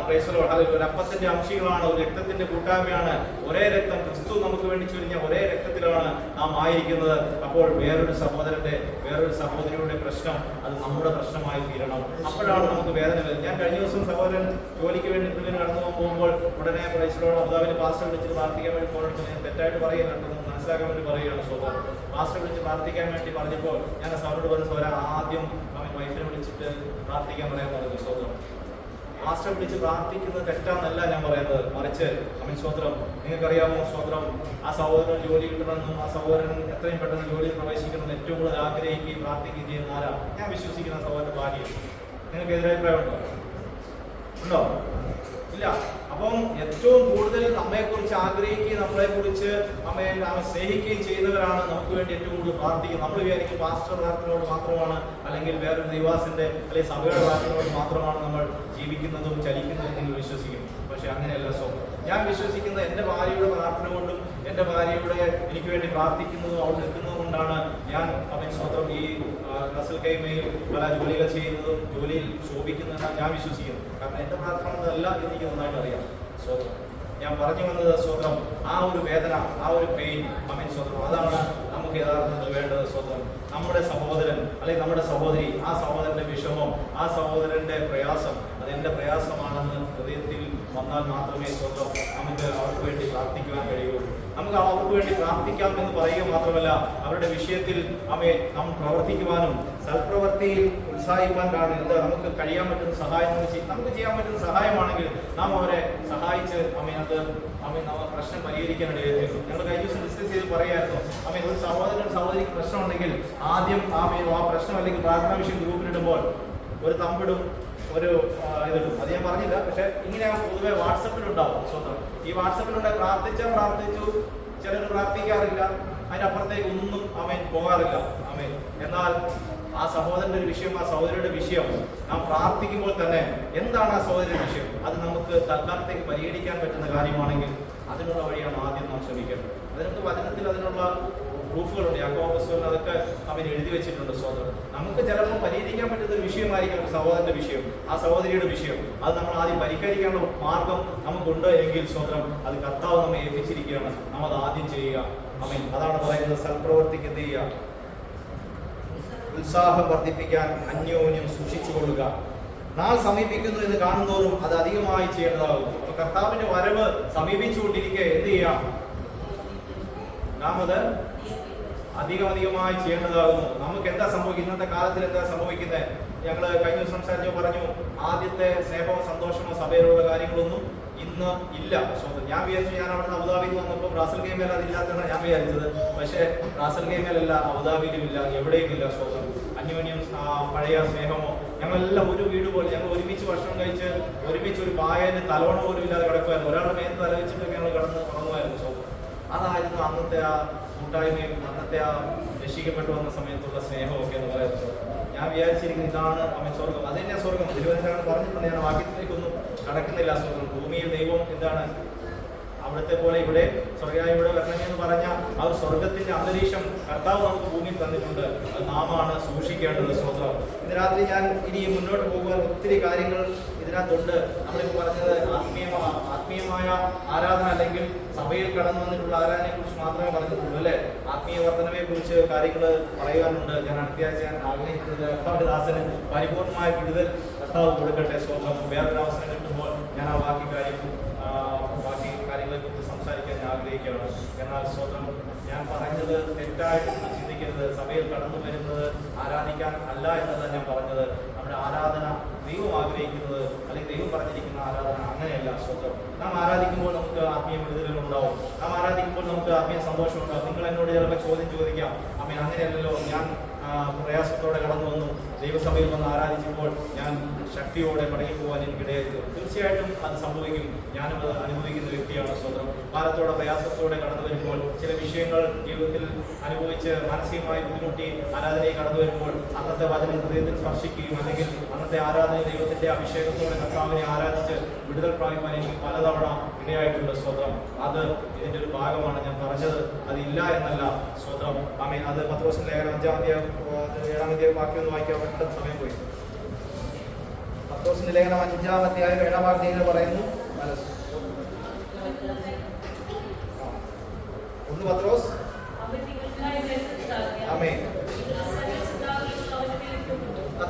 [SPEAKER 1] ഒരു അപ്പത്തിന്റെ അംശികളാണ് ഒരു രക്തത്തിന്റെ കൂട്ടായ്മയാണ്. ഒരേ രക്തം ക്രിസ്തു നമുക്ക് വേണ്ടി ചൊരിഞ്ഞ ഒരേ രക്തത്തിലാണ് നാം ആയിരിക്കുന്നത്. അപ്പോൾ വേറൊരു സഹോദരന്റെ വേറൊരു സഹോദരിയുടെ പ്രശ്നം അത് നമ്മുടെ പ്രശ്നമായി തീരണം. അപ്പോഴാണ് നമുക്ക് വേദന വരുന്നത്. ഞാൻ കഴിഞ്ഞ ദിവസം സഹോദരൻ ജോലിക്ക് വേണ്ടി പിള്ളേർ കടന്നു പോകുമ്പോൾ ഉടനെ ക്രൈസ്തലോട് അബ്ദാവിന് പാസ്റ്റർ വിളിച്ച് പ്രാർത്ഥിക്കാൻ വേണ്ടി ഫോൺ ഞാൻ തെറ്റായിട്ട് പറയുന്നുണ്ടെന്ന് മനസ്സിലാക്കാൻ വേണ്ടി പറയുകയാണ് സ്വഭാവം പാസ്റ്റർ വിളിച്ച് പ്രാർത്ഥിക്കാൻ വേണ്ടി പറഞ്ഞപ്പോൾ ഞാൻ സഹോദരോട് പറഞ്ഞ സഹോദരൻ ആദ്യം വൈഫിനെ വിളിച്ചിട്ട് പ്രാർത്ഥിക്കാൻ പറയാൻ പറഞ്ഞു സഹോദരൻ. മാസ്റ്റർ വിളിച്ച് പ്രാർത്ഥിക്കുന്നത് തെറ്റാന്നല്ല ഞാൻ പറയുന്നത്. മറിച്ച് അമിൻ സ്വത്രം നിങ്ങൾക്കറിയാമോ സ്വത്രം? ആ സഹോദരൻ ജോലി കിട്ടണമെന്നും ആ സഹോദരൻ എത്രയും പെട്ടെന്ന് ജോലിയിൽ പ്രവേശിക്കണമെന്ന് ഏറ്റവും കൂടുതൽ ആഗ്രഹിക്കുകയും പ്രാർത്ഥിക്കുകയും ചെയ്യുന്ന ആരാ? ഞാൻ വിശ്വസിക്കുന്ന സഹോദരൻ ഭാര്യ നിങ്ങൾക്ക് എതിരഭിപ്രായം ഉണ്ടോ ഉണ്ടോ? ഇല്ല. അപ്പം ഏറ്റവും കൂടുതൽ നമ്മെക്കുറിച്ച് ആഗ്രഹിക്കുകയും നമ്മളെക്കുറിച്ച് നമ്മെ നമ്മെ സ്നേഹിക്കുകയും ചെയ്യുന്നവരാണ് നമുക്ക് വേണ്ടി ഏറ്റവും കൂടുതൽ പ്രാർത്ഥിക്കുന്നത് നമ്മൾ വിചാരിക്കും പാസ്റ്റർ പ്രാർത്ഥനയോട് മാത്രമാണ് അല്ലെങ്കിൽ വേറൊരു ദൈവാസിന്റെ അല്ലെങ്കിൽ സഭയുടെ പ്രാർത്ഥനയോട് മാത്രമാണ് നമ്മൾ ജീവിക്കുന്നതും ചലിക്കുന്നതും നിങ്ങൾ വിശ്വസിക്കും പക്ഷെ അങ്ങനെയല്ല സോ ഞാൻ വിശ്വസിക്കുന്ന എന്റെ ഭാര്യയുടെ പ്രാർത്ഥന കൊണ്ടും എന്റെ ഭാര്യയുടെ എനിക്ക് വേണ്ടി പ്രാർത്ഥിക്കുന്നതും അവൾ നിൽക്കുന്നതും കൊണ്ടാണ് ഞാൻ അവൻ സ്വന്തം ഈ റസൽ കൈമയിൽ പല ജോലികൾ ചെയ്യുന്നതും ജോലിയിൽ ശോഭിക്കുന്നതെന്നാണ് ഞാൻ വിശ്വസിക്കുന്നത് കാരണം എന്റെ പ്രാർത്ഥന കൊണ്ടല്ല എനിക്ക് നന്നായിട്ട് അറിയാം. സ്വന്തം. ഞാൻ പറഞ്ഞു വന്നത് സ്വന്തം. ആ ഒരു വേദന ആ ഒരു പെയിൻ അമീൻ സ്വന്തം. അതാണ് നമുക്ക് യഥാർത്ഥത്തിൽ വേണ്ടത് സ്വന്തം. നമ്മുടെ സഹോദരൻ അല്ലെങ്കിൽ നമ്മുടെ സഹോദരി ആ സഹോദരന്റെ വിഷമം ആ സഹോദരന്റെ പ്രയാസം അത് എന്റെ പ്രയാസമാണെന്ന് ഹൃദയത്തിൽ വന്നാൽ മാത്രമേ സ്വന്തം നമുക്ക് അവർക്ക് വേണ്ടി പ്രാർത്ഥിക്കുവാൻ കഴിയുള്ളൂ നമുക്ക് അവർക്ക് വേണ്ടി പ്രാർത്ഥിക്കാം എന്ന് പറയുക മാത്രമല്ല അവരുടെ വിഷയത്തിൽ അവയെ നാം പ്രവർത്തിക്കുവാനും സൽപ്രവൃത്തിയിൽ ഉത്സാഹിക്കാൻ കാണുന്നത് നമുക്ക് കഴിയാൻ പറ്റുന്ന സഹായം നമുക്ക് വെച്ചാൽ നമുക്ക് ചെയ്യാൻ പറ്റുന്ന സഹായമാണെങ്കിൽ നാം അവരെ സഹായിച്ച് അമ്മ അത് അമ്മ പ്രശ്നം പരിഹരിക്കാൻ ഇടയായിരുന്നു ഞങ്ങൾ കഴിഞ്ഞ ദിവസം ഡിസ്കസ് ചെയ്ത് പറയായിരുന്നു അമ്മ ഒരു സഹോദരൻ സഹോദരിക്ക് പ്രശ്നമുണ്ടെങ്കിൽ ആദ്യം ആ ആ പ്രശ്നം അല്ലെങ്കിൽ പ്രാർത്ഥനാ വിഷയം ഗ്രൂപ്പിലിടുമ്പോൾ ഒരു തമ്പിടും ഒരു ഇതുണ്ട് അത് ഞാൻ പറഞ്ഞില്ല പക്ഷെ ഇങ്ങനെ പൊതുവെ വാട്സപ്പിലുണ്ടാവും സ്വന്തം. ഈ വാട്സപ്പിലുണ്ടായി പ്രാർത്ഥിച്ച പ്രാർത്ഥിച്ചു ചിലർ പ്രാർത്ഥിക്കാറില്ല അതിനപ്പുറത്തേക്ക് ഒന്നും അവൻ പോകാറില്ല. അവൻ എന്നാൽ ആ സഹോദരന്റെ ഒരു വിഷയം ആ സഹോദരിയുടെ വിഷയം നാം പ്രാർത്ഥിക്കുമ്പോൾ തന്നെ എന്താണ് ആ സഹോദരന്റെ വിഷയം? അത് നമുക്ക് തൽക്കാലത്തേക്ക് പരിഹരിക്കാൻ പറ്റുന്ന കാര്യമാണെങ്കിൽ അതിനുള്ള വഴിയാണ് ആദ്യം നാം ശ്രമിക്കേണ്ടത്. അതിനൊക്കെ വചനത്തിൽ അതിനുള്ള പ്രൂഫുകളുണ്ട്. യാക്കോബസ്വൽ അതൊക്കെ അവർ എഴുതി വെച്ചിട്ടുണ്ട് സഹോദരൻ നമുക്ക് ചിലപ്പോൾ പരിഹരിക്കാൻ പറ്റുന്ന ഒരു വിഷയമായിരിക്കും ഒരു സഹോദരന്റെ വിഷയം. ആ സഹോദരിയുടെ വിഷയം. അത് നമ്മൾ ആദ്യം പരിഹരിക്കാനുള്ള മാർഗം നമുക്കുണ്ട് എങ്കിൽ സ്വതന്ത്രം. അത് കർത്താവ് നമ്മെ ഏൽപ്പിച്ചിരിക്കുകയാണ്. നമ്മൾ അത് ആദ്യം ചെയ്യുക. അമീൻ അതാണ് പറയുന്നത് സൽപ്രവർത്തിക്ക് എന്ത് ചെയ്യുക? ഉത്സാഹം വർദ്ധിപ്പിക്കാൻ അന്യോന്യം സൂക്ഷിച്ചുകൊള്ളുക. നാൾ സമീപിക്കുന്നു എന്ന് കാണുന്നതോറും അത് അധികമായി ചെയ്യേണ്ടതാകും. അപ്പൊ കർത്താവിന്റെ വരവ് സമീപിച്ചുകൊണ്ടിരിക്കെ എന്ത് ചെയ്യാം നാം അത് അധികം അധികമായി ചെയ്യേണ്ടതാകുന്നു. നമുക്ക് എന്താ സംഭവിക്കുന്നത് ഇന്നത്തെ കാലത്തിൽ എന്താ സംഭവിക്കുന്നത് ഞങ്ങൾ കഴിഞ്ഞ ദിവസം സംസാരിച്ചു പറഞ്ഞു ആദ്യത്തെ സ്നേഹമോ സന്തോഷമോ സഭയിലുള്ള കാര്യങ്ങളൊന്നും ഇന്ന് ഇല്ല. ഞാൻ വിചാരിച്ചു ഞാൻ അവിടെ അബുദാബിയിൽ വന്നപ്പോൾ റാസൽ ഗെയിമേൽ അതില്ലാത്തതാണ് ഞാൻ വിചാരിച്ചത്. പക്ഷേ റാസൽ ഗെയിമേലല്ല അബുദാബിയിലും ഇല്ല എവിടെയും ഇല്ല സ്വന്തം അന്യോന്യം പഴയ സ്നേഹമോ ഞങ്ങളെല്ലാം ഒരു വീട് പോലെ ഞങ്ങൾ ഒരുമിച്ച് ഭക്ഷണം കഴിച്ച് ഒരുമിച്ച് ഒരു പായന് തലോണ പോലും ഇല്ലാതെ കിടക്കുമായിരുന്നു ഒരാളുടെ മേത്ത് തലവെച്ചിട്ടൊക്കെ ഞങ്ങൾ കിടന്ന് ഉറങ്ങുമായിരുന്നു സ്വന്തം അതായിരുന്നു അന്നത്തെ ആ കൂട്ടായ്മയും അന്നത്തെ ആ രക്ഷിക്കപ്പെട്ടു വന്ന സമയത്തുള്ള സ്നേഹമൊക്കെ എന്ന് പറയുന്നത്. ഞാൻ വിചാരിച്ചിരിക്കുന്നത് ഇതാണ് അവൻ സ്വർഗം അത് തന്നെ സ്വർഗം തിരുവനന്തപുരം പറഞ്ഞിട്ടുണ്ട് ഞാൻ വാക്യത്തിലേക്കൊന്നും കടക്കുന്നില്ല സ്വർഗം ഭൂമിയിൽ ദൈവം എന്താണ്? അവിടുത്തെ പോലെ ഇവിടെ സ്വർഗായ ഇവിടെ വരണമെന്ന് പറഞ്ഞ ആ ഒരു സ്വർഗത്തിന്റെ അന്തരീക്ഷം കർത്താവ് നമുക്ക് ഭൂമിയിൽ തന്നിട്ടുണ്ട്. അത് നാമാണ് സൂക്ഷിക്കേണ്ടത് സ്വന്തം ഇന്ന് രാത്രി ഞാൻ ഇനി മുന്നോട്ട് പോകുവാൻ ഒത്തിരി കാര്യങ്ങൾ ഇതിനകത്തുണ്ട്. നമ്മളിപ്പോൾ പറഞ്ഞത് ആത്മീയ ആത്മീയമായ ആരാധന അല്ലെങ്കിൽ സഭയിൽ കടന്നു വന്നിട്ടുള്ള ആരാധനയെ കുറിച്ച് മാത്രമേ പറഞ്ഞിട്ടുള്ളൂ അല്ലെ? ആത്മീയ വർധനവെ കുറിച്ച് കാര്യങ്ങൾ പറയാനുണ്ട് ഞാൻ അടുത്തയാഴ്ച ഞാൻ ആഗ്രഹിക്കുന്നത് ദാസന് പരിപൂർണമായ വിടുതൽ കർത്താവ് കൊടുക്കട്ടെ. സ്വന്തം വേറൊരു അവസരം കിട്ടുമ്പോൾ ഞാൻ ആ ബാക്കി കാര്യം ബാക്കി കാര്യങ്ങളെ കുറിച്ച് സംസാരിക്കാൻ ഞാൻ ആഗ്രഹിക്കുകയാണ്. എന്നാൽ സ്വന്തം ഞാൻ പറഞ്ഞത് തെറ്റായിട്ട് ചിന്തിക്കരുത്. സഭയിൽ കടന്നു വരുന്നത് ആരാധിക്കാൻ അല്ല എന്നല്ല ഞാൻ പറഞ്ഞത്. നമ്മുടെ ആരാധന ദൈവം ആഗ്രഹിക്കുന്നത് അല്ലെങ്കിൽ ദൈവം പറഞ്ഞിരിക്കുന്ന ആരാധന അങ്ങനെയല്ല സ്വന്തം നാം ആരാധിക്കുമ്പോൾ നമുക്ക് ആത്മീയ വിടുതലുണ്ടാവും നാം ആരാധിക്കുമ്പോൾ നമുക്ക് ആത്മീയ സന്തോഷം ഉണ്ടാവും നിങ്ങൾ എന്നോട് ചിലപ്പോൾ ചോദ്യം ചോദിക്കാം അമ്മ അങ്ങനെയല്ലല്ലോ ഞാൻ പ്രയാസത്തോടെ കടന്നു. വന്നു ദൈവസഭയിൽ വന്ന് ആരാധിച്ചപ്പോൾ ഞാൻ ശക്തിയോടെ മടങ്ങി പോകാൻ എനിക്കിടയായി തീർച്ചയായിട്ടും അത് സംഭവിക്കും. ഞാനും അത് അനുഭവിക്കുന്ന വ്യക്തിയാണ് സ്വന്തം. ഭാരത്തോടെ പ്രയാസത്തോടെ കടന്നു വരുമ്പോൾ ചില വിഷയങ്ങൾ ജീവിതത്തിൽ അനുഭവിച്ച് മാനസികമായി ബുദ്ധിമുട്ടി ആരാധനയെ കടന്നു വരുമ്പോൾ അന്നത്തെ വചനം ഹൃദയത്തിൽ സ്പർശിക്കുകയും അല്ലെങ്കിൽ അന്നത്തെ ആരാധന ദൈവത്തിന്റെ അഭിഷേകത്തോടെ കർത്താവിനെ ആരാധിച്ച് വിടുതൽ പ്രാപിക്കാൻ പലതവണ ഇടയായിട്ടുണ്ട് സ്വതം അത് ഇതിന്റെ ഒരു ഭാഗമാണ് ഞാൻ പറഞ്ഞത്. അതില്ല എന്നല്ല സ്വതം ആമേ അത് പത്ത് ലേഖനം അധ്യായം ഏഴാം അധ്യായം ബാക്കി ഒന്ന് വായിക്കാൻ പെട്ടെന്ന് സമയം പോയി. പത്ത് ലേഖനം അഞ്ചാമത്തെ ആയ ഏഴാം പറയുന്നു. ഒന്ന് പത്രോസ്.
[SPEAKER 2] അവൻ നിങ്ങൾക്കായി വരുന്നതാകിയാൽ
[SPEAKER 1] ആമേൻ.
[SPEAKER 2] നിങ്ങൾ സകല ചിന്താകുലങ്ങളും അവന്റെ മേൽ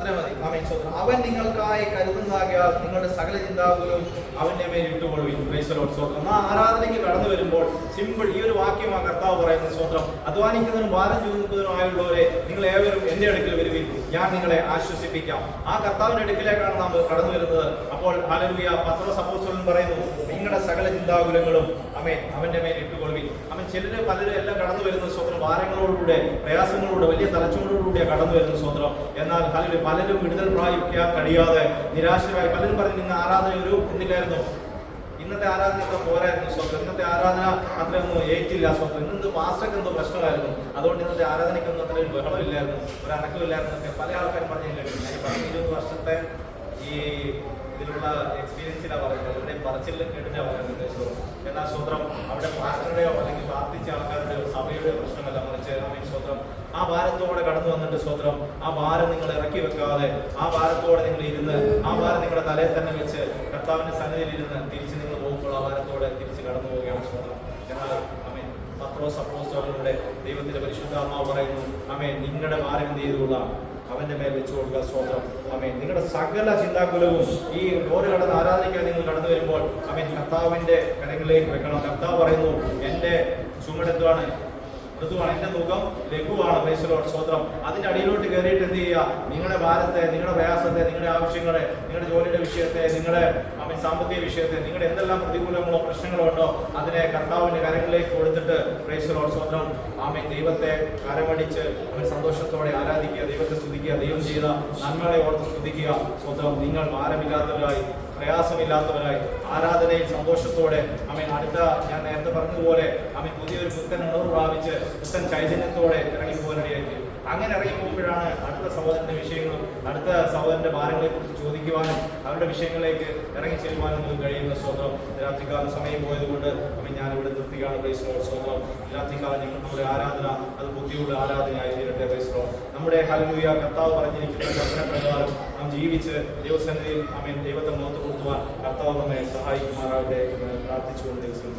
[SPEAKER 1] അത്രേ മതി. ആമേൻ. അവൻ നിങ്ങൾക്കായി കരുതുന്നതാകിയാൽ നിങ്ങളുടെ സകല ചിന്താകുലവും അവന്റെ മേൽ ഇട്ടുകൊള്ളുവിൻ Praise the Lord. സ്വതം ആ ആരാധനയ്ക്ക് കടന്നു വരുമ്പോൾ സിമ്പിൾ ഈ ഒരു വാക്യമാണ് കർത്താവ് പറയുന്നത് സ്വതം അധ്വാനിക്കുന്നതിനും ഭാരം ആയുള്ളവരെ നിങ്ങൾ ഏവരും എന്റെ അടുക്കൽ വരുവിൻ. ഞാൻ നിങ്ങളെ ആശ്വസിപ്പിക്കാം. ആ കർത്താവിന്റെ അടുക്കിലേക്കാണ് നാം കടന്നു വരുന്നത്. അപ്പോൾ ഹാലലുയ പത്ര സപ്പോസലും പറയുന്നു നിങ്ങളുടെ സകല ചിന്താകുലങ്ങളും അമേൻ അവന്റെ മേൽ ഇട്ടുകൊള്ളുവിൻ ചിലര് പലരും എല്ലാം കടന്നു വരുന്ന സ്വന്തം ഭാരങ്ങളോടുകൂടെ പ്രയാസങ്ങളോട് വലിയ തലച്ചോടോടുകൂടിയാണ് കടന്നു വരുന്ന സ്വന്തം എന്നാൽ പലരും പലരും വിടുതൽ പ്രാപിക്കാൻ കഴിയാതെ നിരാശരായി പലരും പറഞ്ഞു നിങ്ങൾ ആരാധന ഒരു ഇന്നില്ലായിരുന്നു ഇന്നത്തെ ആരാധനയൊക്കെ പോരായിരുന്നു സ്വന്തം ഇന്നത്തെ ആരാധന അത്രയൊന്നും ഏറ്റില്ല സ്വന്തം ഇന്നത്തെ മാസ്റ്റർക്ക് എന്തോ പ്രശ്നമായിരുന്നു. അതുകൊണ്ട് ഇന്നത്തെ ആരാധനയ്ക്കൊന്നും അത്ര ബഹളമില്ലായിരുന്നു ഒരു അനക്കമില്ലായിരുന്നു പല ആൾക്കാരും പറഞ്ഞു ഞാൻ ഈ ഇരുപത് വർഷത്തെ ഈ ഇതിലുള്ള എക്സ്പീരിയൻസിലാണ് പറയുന്നത്. ഇവിടെ പറച്ചിലും കേട്ടിട്ടാണ് പറയുന്നത് സോ എന്നാൽ സ്വന്തം അവിടെ പാസ്റ്ററുടെയോ അല്ലെങ്കിൽ പ്രാർത്ഥിച്ച ആൾക്കാരുടെയോ സഭയുടെയോ പ്രശ്നമല്ല. മറിച്ച് ആമേൻ സ്വന്തം ആ ഭാരത്തോടെ കടന്നു വന്നിട്ട് സ്വത്രം ആ ഭാരം നിങ്ങൾ ഇറക്കി വെക്കാതെ ആ ഭാരത്തോടെ നിങ്ങൾ ഇരുന്ന് ആ ഭാരം നിങ്ങളുടെ തലയിൽ തന്നെ വെച്ച് കർത്താവിന്റെ സന്നിധിയിൽ ഇരുന്ന് തിരിച്ച് നിങ്ങൾ പോകുമ്പോൾ ആ ഭാരത്തോടെ തിരിച്ച് കടന്നു പോവുകയാണ് സ്വത്രം. എന്നാൽ പത്രോ സപ്പോസ് അവരുടെ ദൈവത്തിന്റെ പരിശുദ്ധാത്മാവ് പറയുന്നു അമേ നിങ്ങളുടെ ഭാരം എന്ത് ചെയ്തുകൊള്ള? അവന്റെ മേൽ വെച്ചു കൊടുക്കുക സ്വതം അമേ നിങ്ങളുടെ സകല ചിന്താകുലവും ഈ ഓരോ കടന്ന് ആരാധിക്കാൻ നിങ്ങൾ കടന്നു വരുമ്പോൾ അമേ കർത്താവിന്റെ കരങ്ങളിലേക്ക് വെക്കണം. കർത്താവ് പറയുന്നു എന്റെ ചുമടെന്താണ് മൃദുവാണ് എന്റെ മുഖം ലഘുവാണ് പ്രൈസലോട് സ്വത്രം അതിന്റെ അടിയിലോട്ട് കയറിയിട്ട് എന്ത് ചെയ്യുക? നിങ്ങളുടെ ഭാരത്തെ നിങ്ങളുടെ പ്രയാസത്തെ നിങ്ങളുടെ ആവശ്യങ്ങളെ നിങ്ങളുടെ ജോലിയുടെ വിഷയത്തെ നിങ്ങളുടെ അമ്മ സാമ്പത്തിക വിഷയത്തെ നിങ്ങളുടെ എന്തെല്ലാം പ്രതികൂലങ്ങളോ പ്രശ്നങ്ങളോ ഉണ്ടോ അതിനെ കർത്താവിന്റെ കരങ്ങളിലേക്ക് കൊടുത്തിട്ട് പ്രൈസലോട് സ്വത്രം ആമെ ദൈവത്തെ കരമടിച്ച് അവൻ സന്തോഷത്തോടെ ആരാധിക്കുക ദൈവത്തെ സ്തുതിക്കുക ദൈവം ചെയ്ത നന്മകളെ ഓർത്ത് സ്തുതിക്കുക. സ്വത്രം നിങ്ങൾ ഭാരമില്ലാത്തവരായി പ്രയാസമില്ലാത്തവരായി ആരാധനയിൽ സന്തോഷത്തോടെ അമ്മ അടുത്ത ഞാൻ നേരത്തെ പറഞ്ഞതുപോലെ അമ്മ പുതിയൊരു പുത്തൻ ഉണർവ് പ്രാപിച്ച് പുത്തൻ ചൈതന്യത്തോടെ ഇറങ്ങി പോകാനിടയായി അങ്ങനെ ഇറങ്ങി പോകുമ്പോഴാണ് അടുത്ത സഹോദരന്റെ വിഷയങ്ങളും അടുത്ത സഹോദരന്റെ ഭാരങ്ങളെ കുറിച്ച് ചോദിക്കുവാനും അവരുടെ വിഷയങ്ങളിലേക്ക് ഇറങ്ങി ചെല്ലുവാനും നമുക്ക് കഴിയുന്ന സ്വന്തം രാത്രികാല സമയം പോയതുകൊണ്ട് അമ്മ ഞാൻ ഇവിടെ നിർത്തിയാണ് പ്രൈസ്ലോ സ്വന്തം രാത്രികാലം ഞങ്ങൾ നമ്മുടെ ആരാധന അത് ബുദ്ധിയുള്ള ആരാധനയായി തീരട്ടെ പ്രൈസ്ലോ നമ്മുടെ ഹലൂയ കർത്താവ് പറഞ്ഞിരിക്കുന്ന കൽപ്പന പ്രകാരം നാം ജീവിച്ച് ദൈവസന്നിധിയിൽ അമ്മ ദൈവത്തെ മുഖത്ത് കൊടുത്തുവാൻ കർത്താവ് നമ്മെ സഹായിക്കുമാറാകട്ടെ എന്ന് പ്രാർത്ഥിച്ചുകൊണ്ട് ദിവസം